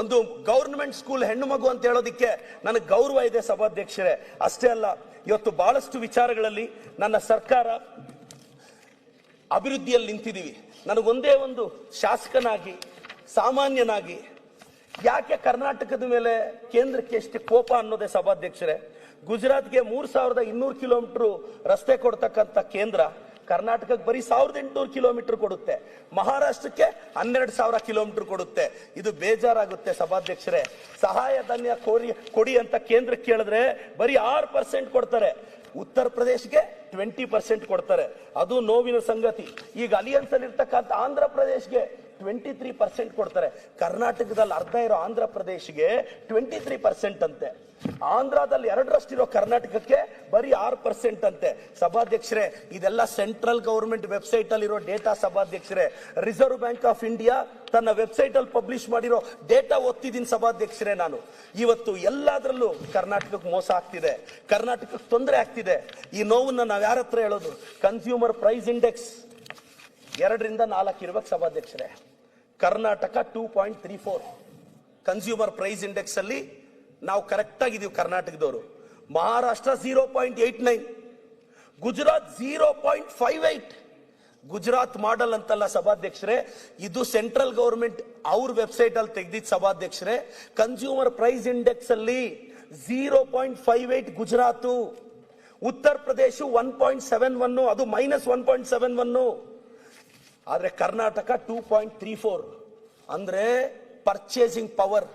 ಒಂದು ಗೌರ್ಮೆಂಟ್ ಸ್ಕೂಲ್ ಹೆಣ್ಣು ಮಗು ಅಂತ ಹೇಳೋದಿಕ್ಕೆ ನನಗೆ ಗೌರವ ಇದೆ ಸಭಾಧ್ಯಕ್ಷರೇ. ಅಷ್ಟೇ ಅಲ್ಲ, ಇವತ್ತು ಬಹಳಷ್ಟು ವಿಚಾರಗಳಲ್ಲಿ ನನ್ನ ಸರ್ಕಾರ ಅಭಿವೃದ್ಧಿಯಲ್ಲಿ ನಿಂತಿದ್ದೀವಿ. ನನಗೊಂದೇ ಒಂದು ಶಾಸಕನಾಗಿ, ಸಾಮಾನ್ಯನಾಗಿ, ಯಾಕೆ ಕರ್ನಾಟಕದ ಮೇಲೆ ಕೇಂದ್ರಕ್ಕೆ ಎಷ್ಟು ಕೋಪ ಅನ್ನೋದೇ ಸಭಾಧ್ಯಕ್ಷರೇ. ಗುಜರಾತ್ಗೆ ಮೂರು ಸಾವಿರದ ಇನ್ನೂರು ಕಿಲೋಮೀಟರ್ ರಸ್ತೆ ಕೊಡ್ತಕ್ಕಂಥ ಕೇಂದ್ರ ಕರ್ನಾಟಕಕ್ಕೆ ಬರೀ ಸಾವಿರದ ಎಂಟುನೂರು ಕಿಲೋಮೀಟರ್ ಕೊಡುತ್ತೆ. ಮಹಾರಾಷ್ಟ್ರಕ್ಕೆ ಹನ್ನೆರಡು ಸಾವಿರ ಕಿಲೋಮೀಟರ್ ಕೊಡುತ್ತೆ. ಇದು ಬೇಜಾರಾಗುತ್ತೆ ಸಭಾಧ್ಯಕ್ಷರೇ. ಸಹಾಯ ಧನ್ಯ ಕೊಡಿ ಅಂತ ಕೇಂದ್ರ ಕೇಳಿದ್ರೆ ಬರೀ ಆರು ಪರ್ಸೆಂಟ್ ಕೊಡ್ತಾರೆ. ಉತ್ತರ ಪ್ರದೇಶ್ಗೆ ಟ್ವೆಂಟಿ ಪರ್ಸೆಂಟ್ ಕೊಡ್ತಾರೆ. ಅದು ನೋವಿನ ಸಂಗತಿ. ಈಗ ಅಲಿಯನ್ಸ್ ಅಲ್ಲಿ ಇರ್ತಕ್ಕಂಥ ಆಂಧ್ರ ಪ್ರದೇಶ್ಗೆ ಟ್ವೆಂಟಿ ತ್ರೀ ಪರ್ಸೆಂಟ್ ಕೊಡ್ತಾರೆ. ಕರ್ನಾಟಕದಲ್ಲಿ ಅರ್ಧ ಇರೋ ಆಂಧ್ರ ಪ್ರದೇಶ್ಗೆ ಟ್ವೆಂಟಿ ತ್ರೀ ಪರ್ಸೆಂಟ್ ಅಂತೆ. ಆಂಧ್ರದಲ್ಲಿ ಎರಡರಷ್ಟಿರೋ ಕರ್ನಾಟಕಕ್ಕೆ ಬರೀ ಆರು ಪರ್ಸೆಂಟ್ ಅಂತೆ. ಸಭಾಧ್ಯಕ್ಷರೇ, ಇದೆಲ್ಲ ಸೆಂಟ್ರಲ್ ಗೌರ್ಮೆಂಟ್ ವೆಬ್ಸೈಟ್ ಅಲ್ಲಿರೋ ಡೇಟಾ ಸಭಾಧ್ಯಕ್ಷರೇ. ರಿಸರ್ವ್ ಬ್ಯಾಂಕ್ ಆಫ್ ಇಂಡಿಯಾ ತನ್ನ ವೆಬ್ಸೈಟ್ ಅಲ್ಲಿ ಪಬ್ಲಿಷ್ ಮಾಡಿರೋ ಡೇಟಾ ಓದ್ತಿದ್ದೀನಿ ಸಭಾಧ್ಯಕ್ಷರೇ ನಾನು. ಇವತ್ತು ಎಲ್ಲದರಲ್ಲೂ ಕರ್ನಾಟಕಕ್ಕೆ ಮೋಸ ಆಗ್ತಿದೆ. ಕರ್ನಾಟಕಕ್ಕೆ ತೊಂದರೆ ಆಗ್ತಿದೆ. ಈ ನೋವನ್ನ ನಾವು ಯಾರ ಹತ್ರ ಹೇಳೋದು? ಕನ್ಸ್ಯೂಮರ್ ಪ್ರೈಸ್ ಇಂಡೆಕ್ಸ್ ಎರಡರಿಂದ ನಾಲ್ಕು ಇರ್ಬೇಕು ಸಭಾಧ್ಯಕ್ಷರೇ. Karnataka two point three four consumer price index ಅಲ್ಲಿ ನಾವು ಕರೆಕ್ಟ್ ಆಗಿದೀವಿ ಕರ್ನಾಟಕದವರು. Maharashtra zero point eight nine Gujarat zero point five eight Gujarat model ಅಂತಲ್ಲ ಸಭಾಧ್ಯಕ್ಷರೇ, ಇದು ಸೆಂಟ್ರಲ್ ಗೌರ್ಮೆಂಟ್ ಅವ್ರ ವೆಬ್ಸೈಟ್ ಅಲ್ಲಿ ತೆಗೆದಿದ್ದ ಸಭಾಧ್ಯಕ್ಷರೇ ಕನ್ಸ್ಯೂಮರ್ ಪ್ರೈಸ್ ಇಂಡೆಕ್ಸ್ ಅಲ್ಲಿ zero point five eight Gujarat, Uttar Pradesh one point seven one ಅದು minus one point seven one ಆದ್ರೆ Karnataka two point three four ಅಂದ್ರೆ ಪರ್ಚೇಸಿಂಗ್ ಪವರ್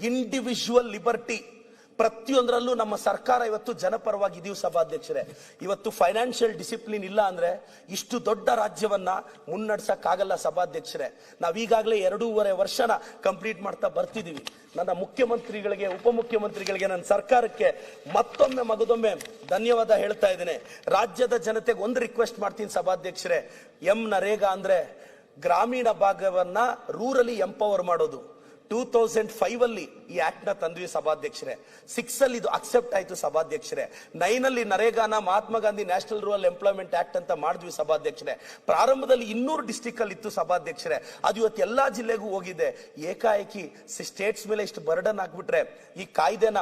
ಇಂಡಿವಿಜುವಲ್ ಲಿಬರ್ಟಿ ಪ್ರತಿಯೊಂದರಲ್ಲೂ ನಮ್ಮ ಸರ್ಕಾರ ಇವತ್ತು ಜನಪರವಾಗಿದೀವಿ ಸಭಾಧ್ಯಕ್ಷರೇ. ಇವತ್ತು ಫೈನಾನ್ಷಿಯಲ್ ಡಿಸಿಪ್ಲಿನ್ ಇಲ್ಲ ಅಂದ್ರೆ ಇಷ್ಟು ದೊಡ್ಡ ರಾಜ್ಯವನ್ನ ಮುನ್ನಡೆಸಕ್ಕಾಗಲ್ಲ ಸಭಾಧ್ಯಕ್ಷರೇ. ನಾವೀಗಾಗಲೇ ಎರಡೂವರೆ ವರ್ಷನ ಕಂಪ್ಲೀಟ್ ಮಾಡ್ತಾ ಬರ್ತಿದೀವಿ. ನನ್ನ ಮುಖ್ಯಮಂತ್ರಿಗಳಿಗೆ, ಉಪಮುಖ್ಯಮಂತ್ರಿಗಳಿಗೆ ನನ್ನ ಸರ್ಕಾರಕ್ಕೆ ಮತ್ತೊಮ್ಮೆ ಮಗದೊಮ್ಮೆ ಧನ್ಯವಾದ ಹೇಳ್ತಾ ಇದ್ದೇನೆ. ರಾಜ್ಯದ ಜನತೆಗೆ ಒಂದು ರಿಕ್ವೆಸ್ಟ್ ಮಾಡ್ತೀನಿ ಸಭಾಧ್ಯಕ್ಷರೇ. ಎಂ ನರೇಗಾ ಅಂದ್ರೆ ಗ್ರಾಮೀಣ ಭಾಗವನ್ನ ರೂರಲಿ ಎಂಪವರ್ ಮಾಡೋದು. ಟೂ ತೌಸಂಡ್ ಫೈವ್ ಅಲ್ಲಿ ಈ ಆಕ್ಟ್ನ ತಂದ್ವಿ ಸಭಾಧ್ಯಕ್ಷರೇ. ಸಿಕ್ಸ್ ಅಲ್ಲಿ ಇದು ಅಕ್ಸೆಪ್ಟ್ ಆಯ್ತು ಸಭಾಧ್ಯಕ್ಷರೇ. ನೈನ್ ಅಲ್ಲಿ ನರೇಗಾನ, Mahatma Gandhi national rural employment act ಅಂತ ಮಾಡಿದ್ವಿ ಸಭಾಧ್ಯಕ್ಷರೇ. ಪ್ರಾರಂಭದಲ್ಲಿ ಇನ್ನೂರು ಡಿಸ್ಟಿಕ್ ಅಲ್ಲಿ ಇತ್ತು ಸಭಾಧ್ಯಕ್ಷರೇ. ಅದು ಇವತ್ತು ಎಲ್ಲಾ ಜಿಲ್ಲೆಗೂ ಹೋಗಿದೆ. ಏಕಾಏಕಿ ಸ್ಟೇಟ್ಸ್ ಮೇಲೆ ಇಷ್ಟು ಬರ್ಡನ್ ಆಗ್ಬಿಟ್ರೆ ಈ ಕಾಯ್ದೆನ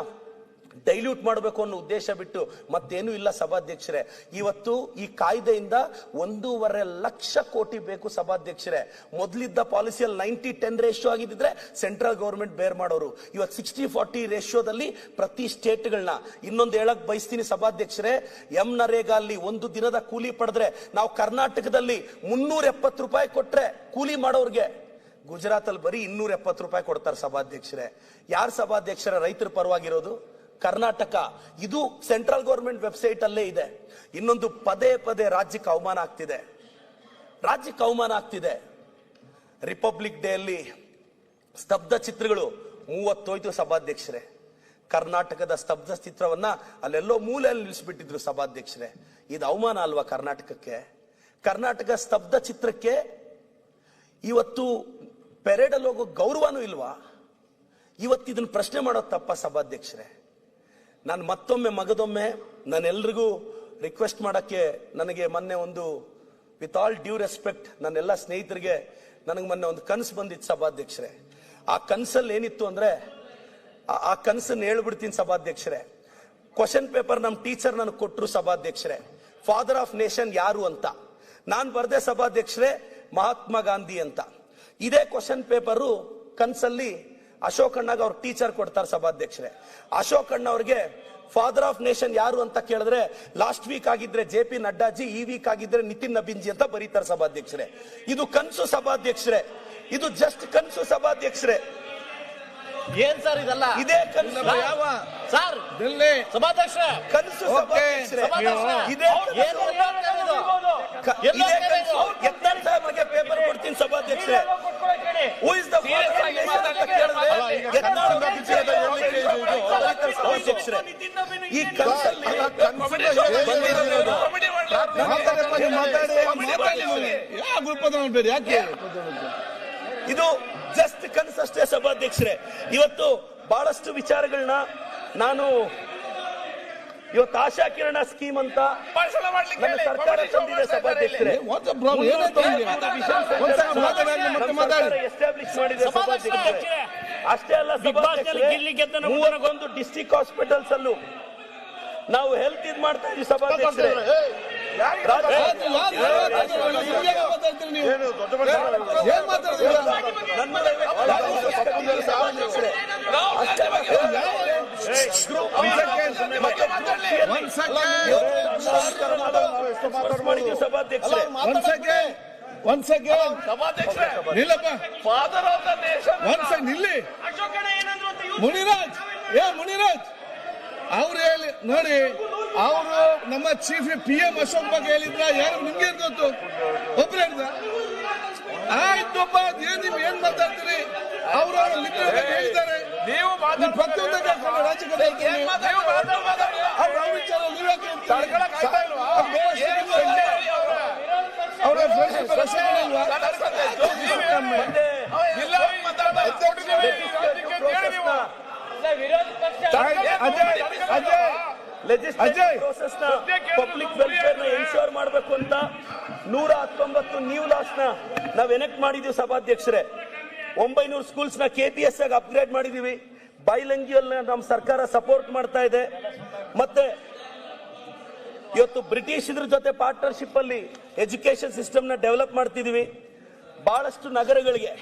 ಡೈಲ್ಯೂಟ್ ಮಾಡಬೇಕು ಅನ್ನೋ ಉದ್ದೇಶ ಬಿಟ್ಟು ಮತ್ತೇನೂ ಇಲ್ಲ ಸಭಾಧ್ಯಕ್ಷರೇ. ಇವತ್ತು ಈ ಕಾಯ್ದೆಯಿಂದ ಒಂದೂವರೆ ಲಕ್ಷ ಕೋಟಿ ಬೇಕು ಸಭಾಧ್ಯಕ್ಷರೇ. ಮೊದಲಿದ್ದ ಪಾಲಿಸಿಯಲ್ಲಿ ನೈಂಟಿ ಟೆನ್ ರೇಷಿಯೋ ಆಗಿದ್ದರೆ ಸೆಂಟ್ರಲ್ ಗೌರ್ಮೆಂಟ್ ಬೇರ್ ಮಾಡೋರು. ಇವತ್ತು ಸಿಕ್ಸ್ಟಿ ಫಾರ್ಟಿ ರೇಷಿಯೋದಲ್ಲಿ ಪ್ರತಿ ಸ್ಟೇಟ್ಗಳನ್ನ ಇನ್ನೊಂದು ಹೇಳಕ್ ಬಯಸ್ತೀನಿ ಸಭಾಧ್ಯಕ್ಷರೇ, ಎಂ ನರೇಗಾ ಅಲ್ಲಿ ಒಂದು ದಿನದ ಕೂಲಿ ಪಡೆದ್ರೆ ನಾವು ಕರ್ನಾಟಕದಲ್ಲಿ ಮುನ್ನೂರ ಎಪ್ಪತ್ತು ರೂಪಾಯಿ ಕೊಟ್ರೆ ಕೂಲಿ ಮಾಡೋರಿಗೆ ಗುಜರಾತಲ್ಲಿ ಬರೀ ಇನ್ನೂರ ಎಪ್ಪತ್ತು ರೂಪಾಯಿ ಕೊಡ್ತಾರೆ ಸಭಾಧ್ಯಕ್ಷರೇ. ಯಾರು ಸಭಾಧ್ಯಕ್ಷರ ರೈತರ ಪರವಾಗಿರೋದು? ಕರ್ನಾಟಕ. ಇದು ಸೆಂಟ್ರಲ್ ಗೌರ್ಮೆಂಟ್ ವೆಬ್ಸೈಟ್ ಅಲ್ಲೇ ಇದೆ. ಇನ್ನೊಂದು ಪದೇ ಪದೇ ರಾಜ್ಯಕ್ಕೆ ಅವಮಾನ ಆಗ್ತಿದೆ. ರಾಜ್ಯಕ್ಕೆ ಅವಮಾನ ಆಗ್ತಿದೆ. ರಿಪಬ್ಲಿಕ್ ಡೇ ಅಲ್ಲಿ ಸ್ತಬ್ಧ ಚಿತ್ರಗಳು ಮೂವತ್ತೋಯ್ತು ಸಭಾಧ್ಯಕ್ಷರೇ. ಕರ್ನಾಟಕದ ಸ್ತಬ್ಧ ಚಿತ್ರವನ್ನ ಅಲ್ಲೆಲ್ಲೋ ಮೂಲೆಯಲ್ಲಿ ನಿಲ್ಲಿಸ್ಬಿಟ್ಟಿದ್ರು ಸಭಾಧ್ಯಕ್ಷರೇ. ಇದು ಅವಮಾನ ಅಲ್ವಾ ಕರ್ನಾಟಕಕ್ಕೆ? ಕರ್ನಾಟಕ ಸ್ತಬ್ಧ ಚಿತ್ರಕ್ಕೆ ಇವತ್ತು ಪೆರೇಡಲ್ಲಿ ಹೋಗೋ ಗೌರವನೂ ಇಲ್ವಾ? ಇವತ್ತು ಇದನ್ನ ಪ್ರಶ್ನೆ ಮಾಡೋದು ತಪ್ಪ ಸಭಾಧ್ಯಕ್ಷರೇ. ನಾನು ಮತ್ತೊಮ್ಮೆ ಮಗದೊಮ್ಮೆ ನಾನೆಲ್ರಿಗೂ ರಿಕ್ವೆಸ್ಟ್ ಮಾಡೋಕ್ಕೆ ನನಗೆ ಮೊನ್ನೆ ಒಂದು ವಿತ್ ಆಲ್ ಡ್ಯೂ ರೆಸ್ಪೆಕ್ಟ್ ನನ್ನೆಲ್ಲ ಸ್ನೇಹಿತರಿಗೆ ನನಗೆ ಮೊನ್ನೆ ಒಂದು ಕನಸು ಬಂದಿತ್ತು ಸಭಾಧ್ಯಕ್ಷರೇ. ಆ ಕನಸಲ್ಲಿ ಏನಿತ್ತು ಅಂದರೆ, ಆ- ಕನಸನ್ನು ಹೇಳ್ಬಿಡ್ತೀನಿ ಸಭಾಧ್ಯಕ್ಷರೇ. ಕ್ವಶನ್ ಪೇಪರ್ ನಮ್ಮ ಟೀಚರ್ ನನಗೆ ಕೊಟ್ಟರು ಸಭಾಧ್ಯಕ್ಷರೇ. ಫಾದರ್ ಆಫ್ ನೇಷನ್ ಯಾರು ಅಂತ. ನಾನು ಬರ್ದೆ ಸಭಾಧ್ಯಕ್ಷರೇ ಮಹಾತ್ಮ ಗಾಂಧಿ ಅಂತ. ಇದೇ ಕ್ವಶನ್ ಪೇಪರು ಕನ್ಸಲ್ಲಿ ಅಶೋಕ್ ಅಣ್ಣಗೆ ಅವ್ರ ಟೀಚರ್ ಕೊಡ್ತಾರೆ ಸಭಾಧ್ಯಕ್ಷರೇ. ಅಶೋಕ್ ಅಣ್ಣ ಅವ್ರಿಗೆ ಫಾದರ್ ಆಫ್ ನೇಷನ್ ಯಾರು ಅಂತ ಕೇಳಿದ್ರೆ ಲಾಸ್ಟ್ ವೀಕ್ ಆಗಿದ್ರೆ ಜೆ ಪಿ ನಡ್ಡಾಜಿ, ಈ ವೀಕ್ ಆಗಿದ್ರೆ ನಿತಿನ್ ನಬೀನ್ಜಿ ಅಂತ ಬರೀತಾರೆ ಸಭಾಧ್ಯಕ್ಷರೇ. ಇದು ಕನ್ಸು ಸಭಾಧ್ಯಕ್ಷರೇ. ಇದು ಜಸ್ಟ್ ಕನ್ಸು ಸಭಾಧ್ಯಕ್ಷರೇ. ಏನ್ ಸರ್ ಇದೆಲ್ಲ ಇದೇ ಕನಸು ಯಾವ ಸರ್ ದಿಲ್ಲಿ ಸಭಾಧ್ಯಕ್ಷ ಕನಸು ಯತ್ನಾಳ್ ಸಾಹೇಬ್ರಿಗೆ ಪೇಪರ್ ಕೊಡ್ತೀನಿ ಸಭಾಧ್ಯಕ್ಷರೇ ಹೂ ಇಸ್ ದ. ಸಭಾಧ್ಯಕ್ಷರೇ, ಈ ಕನಸಲ್ಲಿ ಮಾತಾಡಿ ಯಾಕೆ ಇದು ಜಸ್ಟ್ ಕನಸಷ್ಟೇ ಸಭಾಧ್ಯಕ್ಷರೇ. ಇವತ್ತು ಬಹಳಷ್ಟು ವಿಚಾರಗಳನ್ನ ನಾನು ಇವತ್ತು ಆಶಾ ಕಿರಣ ಸ್ಕೀಮ್ ಅಂತ ನನ್ನ ಸರ್ಕಾರ ತಂದಿದೆ ಸಭಾಧ್ಯಕ್ಷರೇ. ಎಸ್ಟಾಬ್ಲಿಷ್ ಮಾಡಿದೆ ಸಭಾಧ್ಯಕ್ಷರೇ. ಅಷ್ಟೇ ಅಲ್ಲ ಸಭಾಧ್ಯಕ್ಷರೇ ಮೂವತ್ತೊಂದು ಡಿಸ್ಟಿಕ್ ಹಾಸ್ಪಿಟಲ್ಸ್ ಅಲ್ಲೂ ನಾವು ಹೆಲ್ತ್ ಇದ್ ಮಾಡ್ತಾ ಇದೀವಿ ಸಭಾಧ್ಯಕ್ಷರೇ. ಸಭಾಧ್ಯಕ್ಷರೇ ನಿಲ್ಲಪ್ಪ ಫಾದರ್ ಆಫ್ ದ ನೇಷನ್ ಒಂದ್ ಸೆಕೆಂಡ್ ನಿಲ್ಲಿ ಮುನಿರಾಜ್ ಏ ಮುನಿರಾಜ್ ಅವ್ರು ಹೇಳಿ ನೋಡಿ ಅವರು ನಮ್ಮ ಚೀಫ್ ಪಿ ಎಂ ಅಶೋಕ್ ಬಗ್ಗೆ ಹೇಳಿದ್ರ ಯಾರು ನಿಮ್ಗೆ ಗೊತ್ತು? ಒಬ್ರು ಹೇಳಿದ ಆಯ್ತಪ್ಪ ಏನ್ ನೀವು ಏನ್ ಮಾತಾಡ್ತೀರಿ? ಅವರು ಅವರ ಬಗ್ಗೆ ಹೇಳಿದ್ದಾರೆ. ನೀವು ನೀವು ಪ್ರತಿಯೊಂದು ಕೇಳ್ಕೊಂಡು ರಾಜಕೀಯ ಇಲ್ಲ ವಿಚಾರ? ಅವ್ರ ವಿಷಯ ಇಲ್ವಾ? ಅವ್ರ ಬೇರೆ ಪ್ರಶ್ನೆ ಇಲ್ವಾ? ಅಜಯ್ ಅಜಯ್ ಅಜಯ್. ಪ್ರೋಸೆಸ್ನ ಪಬ್ಲಿಕ್ ವೆಲ್ಫೇರ್ನ ಎನ್ಶೋರ್ ಮಾಡಬೇಕು ಅಂತ ನೂರ ಹತ್ತೊಂಬತ್ತು ನ್ಯೂ ಲಾಸ್ನ ನಾವ್ ಎನೆಕ್ಟ್ ಮಾಡಿದೀವಿ ಸಭಾಧ್ಯಕ್ಷರೇ. ಒಂಬೈನೂರು ಸ್ಕೂಲ್ಸ್ನ ಕೆಪಿಎಸ್ ಆಗಿ ಅಪ್ಗ್ರೇಡ್ ಮಾಡಿದೀವಿ. ಬೈಲಂಗಿಯಲ್ ನಮ್ಮ ಸರ್ಕಾರ ಸಪೋರ್ಟ್ ಮಾಡ್ತಾ ಇದೆ. ಮತ್ತೆ ಇವತ್ತು ಬ್ರಿಟಿಷ್ ಇದ್ರ ಜೊತೆ ಪಾರ್ಟ್ನರ್ಶಿಪ್ ಅಲ್ಲಿ ಎಜುಕೇಶನ್ ಸಿಸ್ಟಮ್ನ ಡೆವಲಪ್ ಮಾಡ್ತಿದೀವಿ. ಬಹಳಷ್ಟು ನಗರಗಳಿಗೆ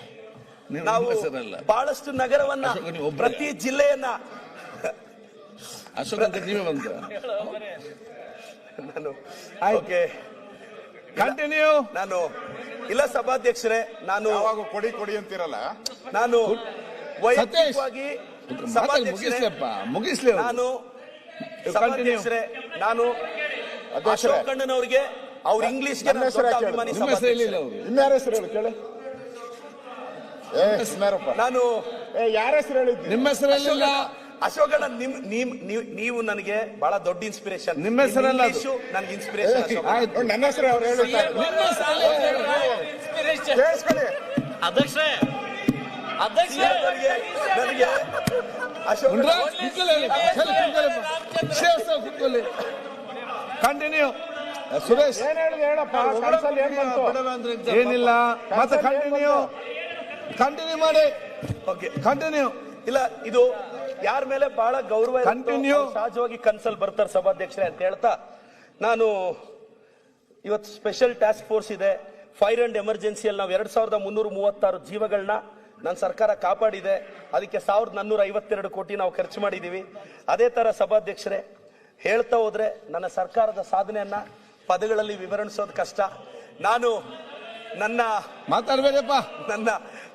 ನೀವು ಬಹಳಷ್ಟು ನಗರವನ್ನ. ಪ್ರತಿ ಜಿಲ್ಲೆಯನ್ನ ಅಶೋಕ್ ಅಂತ ನೀವೇ ಬಂದ ನಾನು ಓಕೆ. ಕಂಟಿನ್ಯೂ ನಾನು ಇಲ್ಲ ಸಭಾಧ್ಯಕ್ಷರೇ ನಾನು ಯಾವಾಗ ಕೊಡಿ ಕೊಡಿ ಅಂತಿರಲ್ಲ? ನಾನು ವೈಯಕ್ತಿಕವಾಗಿ ಮಾತಾಡಿ ಸಭಾಧ್ಯಕ್ಷರೇ ಮುಗಿಸ್ಲಪ್ಪ ಮುಗಿಸ್ಲಿ ನಾನು. ಸಭಾಧ್ಯಕ್ಷರೇ ನಾನು ಅಧ್ಯಕ್ಷರೇ. ಅಶೋಕ್ ಅಣ್ಣನವರಿಗೆ ಅವ್ರ ಇಂಗ್ಲಿಷ್ ಅಭಿಮಾನಿ. ಅವರು? ಇನ್ಯಾರ ಹೆಸರು ಹೇಳಿ ಕೇಳಿ. ನಾನು ಏ ಯಾರ ಹೆಸರು ಹೇಳಿದ್ದೀನಿ ನಿಮ್ಮ ಹೆಸರಲ್ಲಿಲ್ಲ. ಅಶೋಕ್ ಅಣ್ಣ ನಿಮ್ ನಿಮ್ ನೀವು- ನೀವು ನನಗೆ ಬಹಳ ದೊಡ್ಡ ಇನ್ಸ್ಪಿರೇಷನ್ ನಿಮ್ಮ ಹೆಸರಲ್ಲ. ನನಗೆ ಇನ್ಸ್ಪಿರೇಷನ್ ಆಯ್ತು. ನನ್ನ ಹೆಸರು ಅವ್ರು ಕೇಳಿಸ್ಕೊಳ್ಳಿ. ಅಧ್ಯಕ್ಷರೇ ಅಧ್ಯಕ್ಷರೇ ನನಗೆ ಕಂಟಿನ್ಯೂ ಸುರೇಶ್ ಏನ್ ಹೇಳಿದೆ ಹೇಳಪ್ಪ? ಏನಿಲ್ಲ. ಮತ್ತೆ ಕಂಟಿನ್ಯೂ ಕಂಟಿನ್ಯೂ ಮಾಡಿ. ಓಕೆ ಕಂಟಿನ್ಯೂ ಇಲ್ಲ ಇದು ಯಾರ ಮೇಲೆ ಬಹಳ ಗೌರವ ಕಂಟಿನ್ಯೂ ಸಹಜವಾಗಿ ಕನ್ಸಲ್ ಬರ್ತಾರೆ ಸಭಾಧ್ಯಕ್ಷರೇ ಅಂತ ಹೇಳ್ತಾ ನಾನು ಇವತ್ತು ಸ್ಪೆಷಲ್ ಟಾಸ್ಕ್ ಫೋರ್ಸ್ ಇದೆ. ಫೈರ್ ಅಂಡ್ ಎಮರ್ಜೆನ್ಸಿಯಲ್ಲಿ ನಾವು ಎರಡು ಸಾವಿರದ ಮುನ್ನೂರ ಮೂವತ್ತಾರು ಜೀವಗಳನ್ನ ನನ್ನ ಸರ್ಕಾರ ಕಾಪಾಡಿದೆ. ಅದಕ್ಕೆ ಸಾವಿರದ ನಾನ್ನೂರ ಐವತ್ತೆರಡು ಕೋಟಿ ನಾವು ಖರ್ಚು ಮಾಡಿದ್ದೀವಿ ಅದೇ ಥರ ಸಭಾಧ್ಯಕ್ಷರೇ ಹೇಳ್ತಾ ಹೋದರೆ ನನ್ನ ಸರ್ಕಾರದ ಸಾಧನೆಯನ್ನು ಪದಗಳಲ್ಲಿ ವಿವರಿಸೋದು ಕಷ್ಟ. ನಾನು ನನ್ನ ಮಾತಾಡಬೇಡಪ್ಪ. ನನ್ನ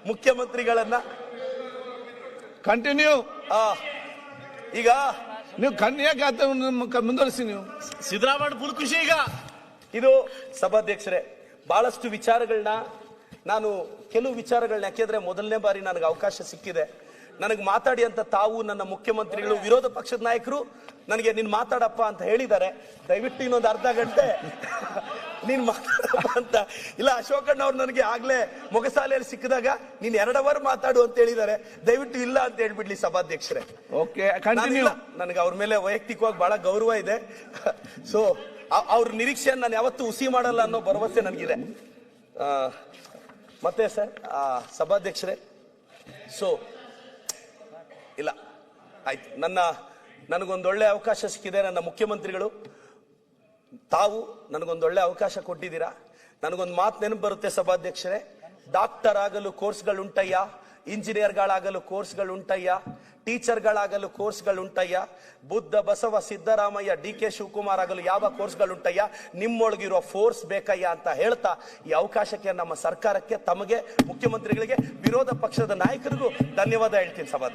ಮುಖ್ಯಮಂತ್ರಿಗಳನ್ನ? ಕಂಟಿನ್ಯೂ ಆ, ಈಗ? ನೀವು ಕನ್ಯಾಕೆ ಮುಂದುವರಿಸಿ ನೀವು. ಸಿದ್ದರಾಮಯ್ಯ ಫುಲ್ ಖುಷಿ ಈಗ. ಇದು ಸಭಾಧ್ಯಕ್ಷರೇ ಬಹಳಷ್ಟು ವಿಚಾರಗಳನ್ನ ನಾನು ಕೆಲವು ವಿಚಾರಗಳನ್ನ ಯಾಕೆಂದ್ರೆ ಮೊದಲನೇ ಬಾರಿ ನನಗೆ ಅವಕಾಶ ಸಿಕ್ಕಿದೆ. ನನಗೆ ಮಾತಾಡಿ ಅಂತ ತಾವು ನನ್ನ ಮುಖ್ಯಮಂತ್ರಿಗಳು ವಿರೋಧ ಪಕ್ಷದ ನಾಯಕರು ನನಗೆ ನೀನು ಮಾತಾಡಪ್ಪ ಅಂತ ಹೇಳಿದ್ದಾರೆ. ದಯವಿಟ್ಟು ಇನ್ನೊಂದು ಅರ್ಧ ಗಂಟೆ. ನೀನ್ ಮಾತಾಡಪ್ಪ ಅಂತ. ಇಲ್ಲ ಅಶೋಕಣ್ಣ ಅವ್ರು ನನಗೆ ಆಗ್ಲೇ ಮೊಗಸಾಲೆಯಲ್ಲಿ ಸಿಕ್ಕಿದಾಗ ನೀನ್ ಎರಡ್ ಅವರ್ ಮಾತಾಡು ಅಂತ ಹೇಳಿದಾರೆ ದಯವಿಟ್ಟು ಇಲ್ಲ ಅಂತ ಹೇಳ್ಬಿಡ್ಲಿ ಸಭಾಧ್ಯಕ್ಷರೇ. ಓಕೆ ಕಂಟಿನ್ಯೂ ನನಗೆ ಅವ್ರ ಮೇಲೆ ವೈಯಕ್ತಿಕವಾಗಿ ಬಹಳ ಗೌರವ ಇದೆ. ಸೊ ಅವ್ರ ನಿರೀಕ್ಷೆಯನ್ನು ನಾನು ಯಾವತ್ತೂ ಹುಸಿ ಮಾಡಲ್ಲ ಅನ್ನೋ ಭರವಸೆ ನನಗಿದೆ. ಮತ್ತೆ ಸರ್ ಸಭಾಧ್ಯಕ್ಷರೇ. ಸೊ ಇಲ್ಲ ಆಯ್ತು. ನನ್ನ ನನಗೊಂದೊಳ್ಳೆ ಅವಕಾಶ ಸಿಕ್ಕಿದೆ ನನ್ನ ಮುಖ್ಯಮಂತ್ರಿಗಳು. ತಾವು ನನಗೊಂದೊಳ್ಳೆ ಅವಕಾಶ ಕೊಟ್ಟಿದ್ದೀರಾ? ನನಗೊಂದು ಮಾತು ನೆನಪು ಬರುತ್ತೆ ಸಭಾಧ್ಯಕ್ಷರೇ. ಡಾಕ್ಟರ್ ಆಗಲು ಕೋರ್ಸ್ಗಳುಂಟಯ್ಯ, ಇಂಜಿನಿಯರ್ಗಳಾಗಲು ಕೋರ್ಸ್ಗಳುಂಟಯ್ಯ, ಟೀಚರ್ಗಳಾಗಲು ಕೋರ್ಸ್ಗಳುಂಟಯ್ಯ, ಬುದ್ಧ, ಬಸವ, ಸಿದ್ದರಾಮಯ್ಯ, ಡಿ ಕೆ ಶಿವಕುಮಾರ್ ಆಗಲು ಯಾವ ಕೋರ್ಸ್ಗಳುಂಟಯ್ಯ? ನಿಮ್ಮೊಳಗಿರುವ ಫೋರ್ಸ್ ಬೇಕಯ್ಯ ಅಂತ ಹೇಳ್ತಾ ಈ ಅವಕಾಶಕ್ಕೆ ನಮ್ಮ ಸರ್ಕಾರಕ್ಕೆ ತಮಗೆ ಮುಖ್ಯಮಂತ್ರಿಗಳಿಗೆ ವಿರೋಧ ಪಕ್ಷದ ನಾಯಕರಿಗೂ ಧನ್ಯವಾದ ಹೇಳ್ತೀನಿ ಸಭಾಧ್ಯಕ್ಷ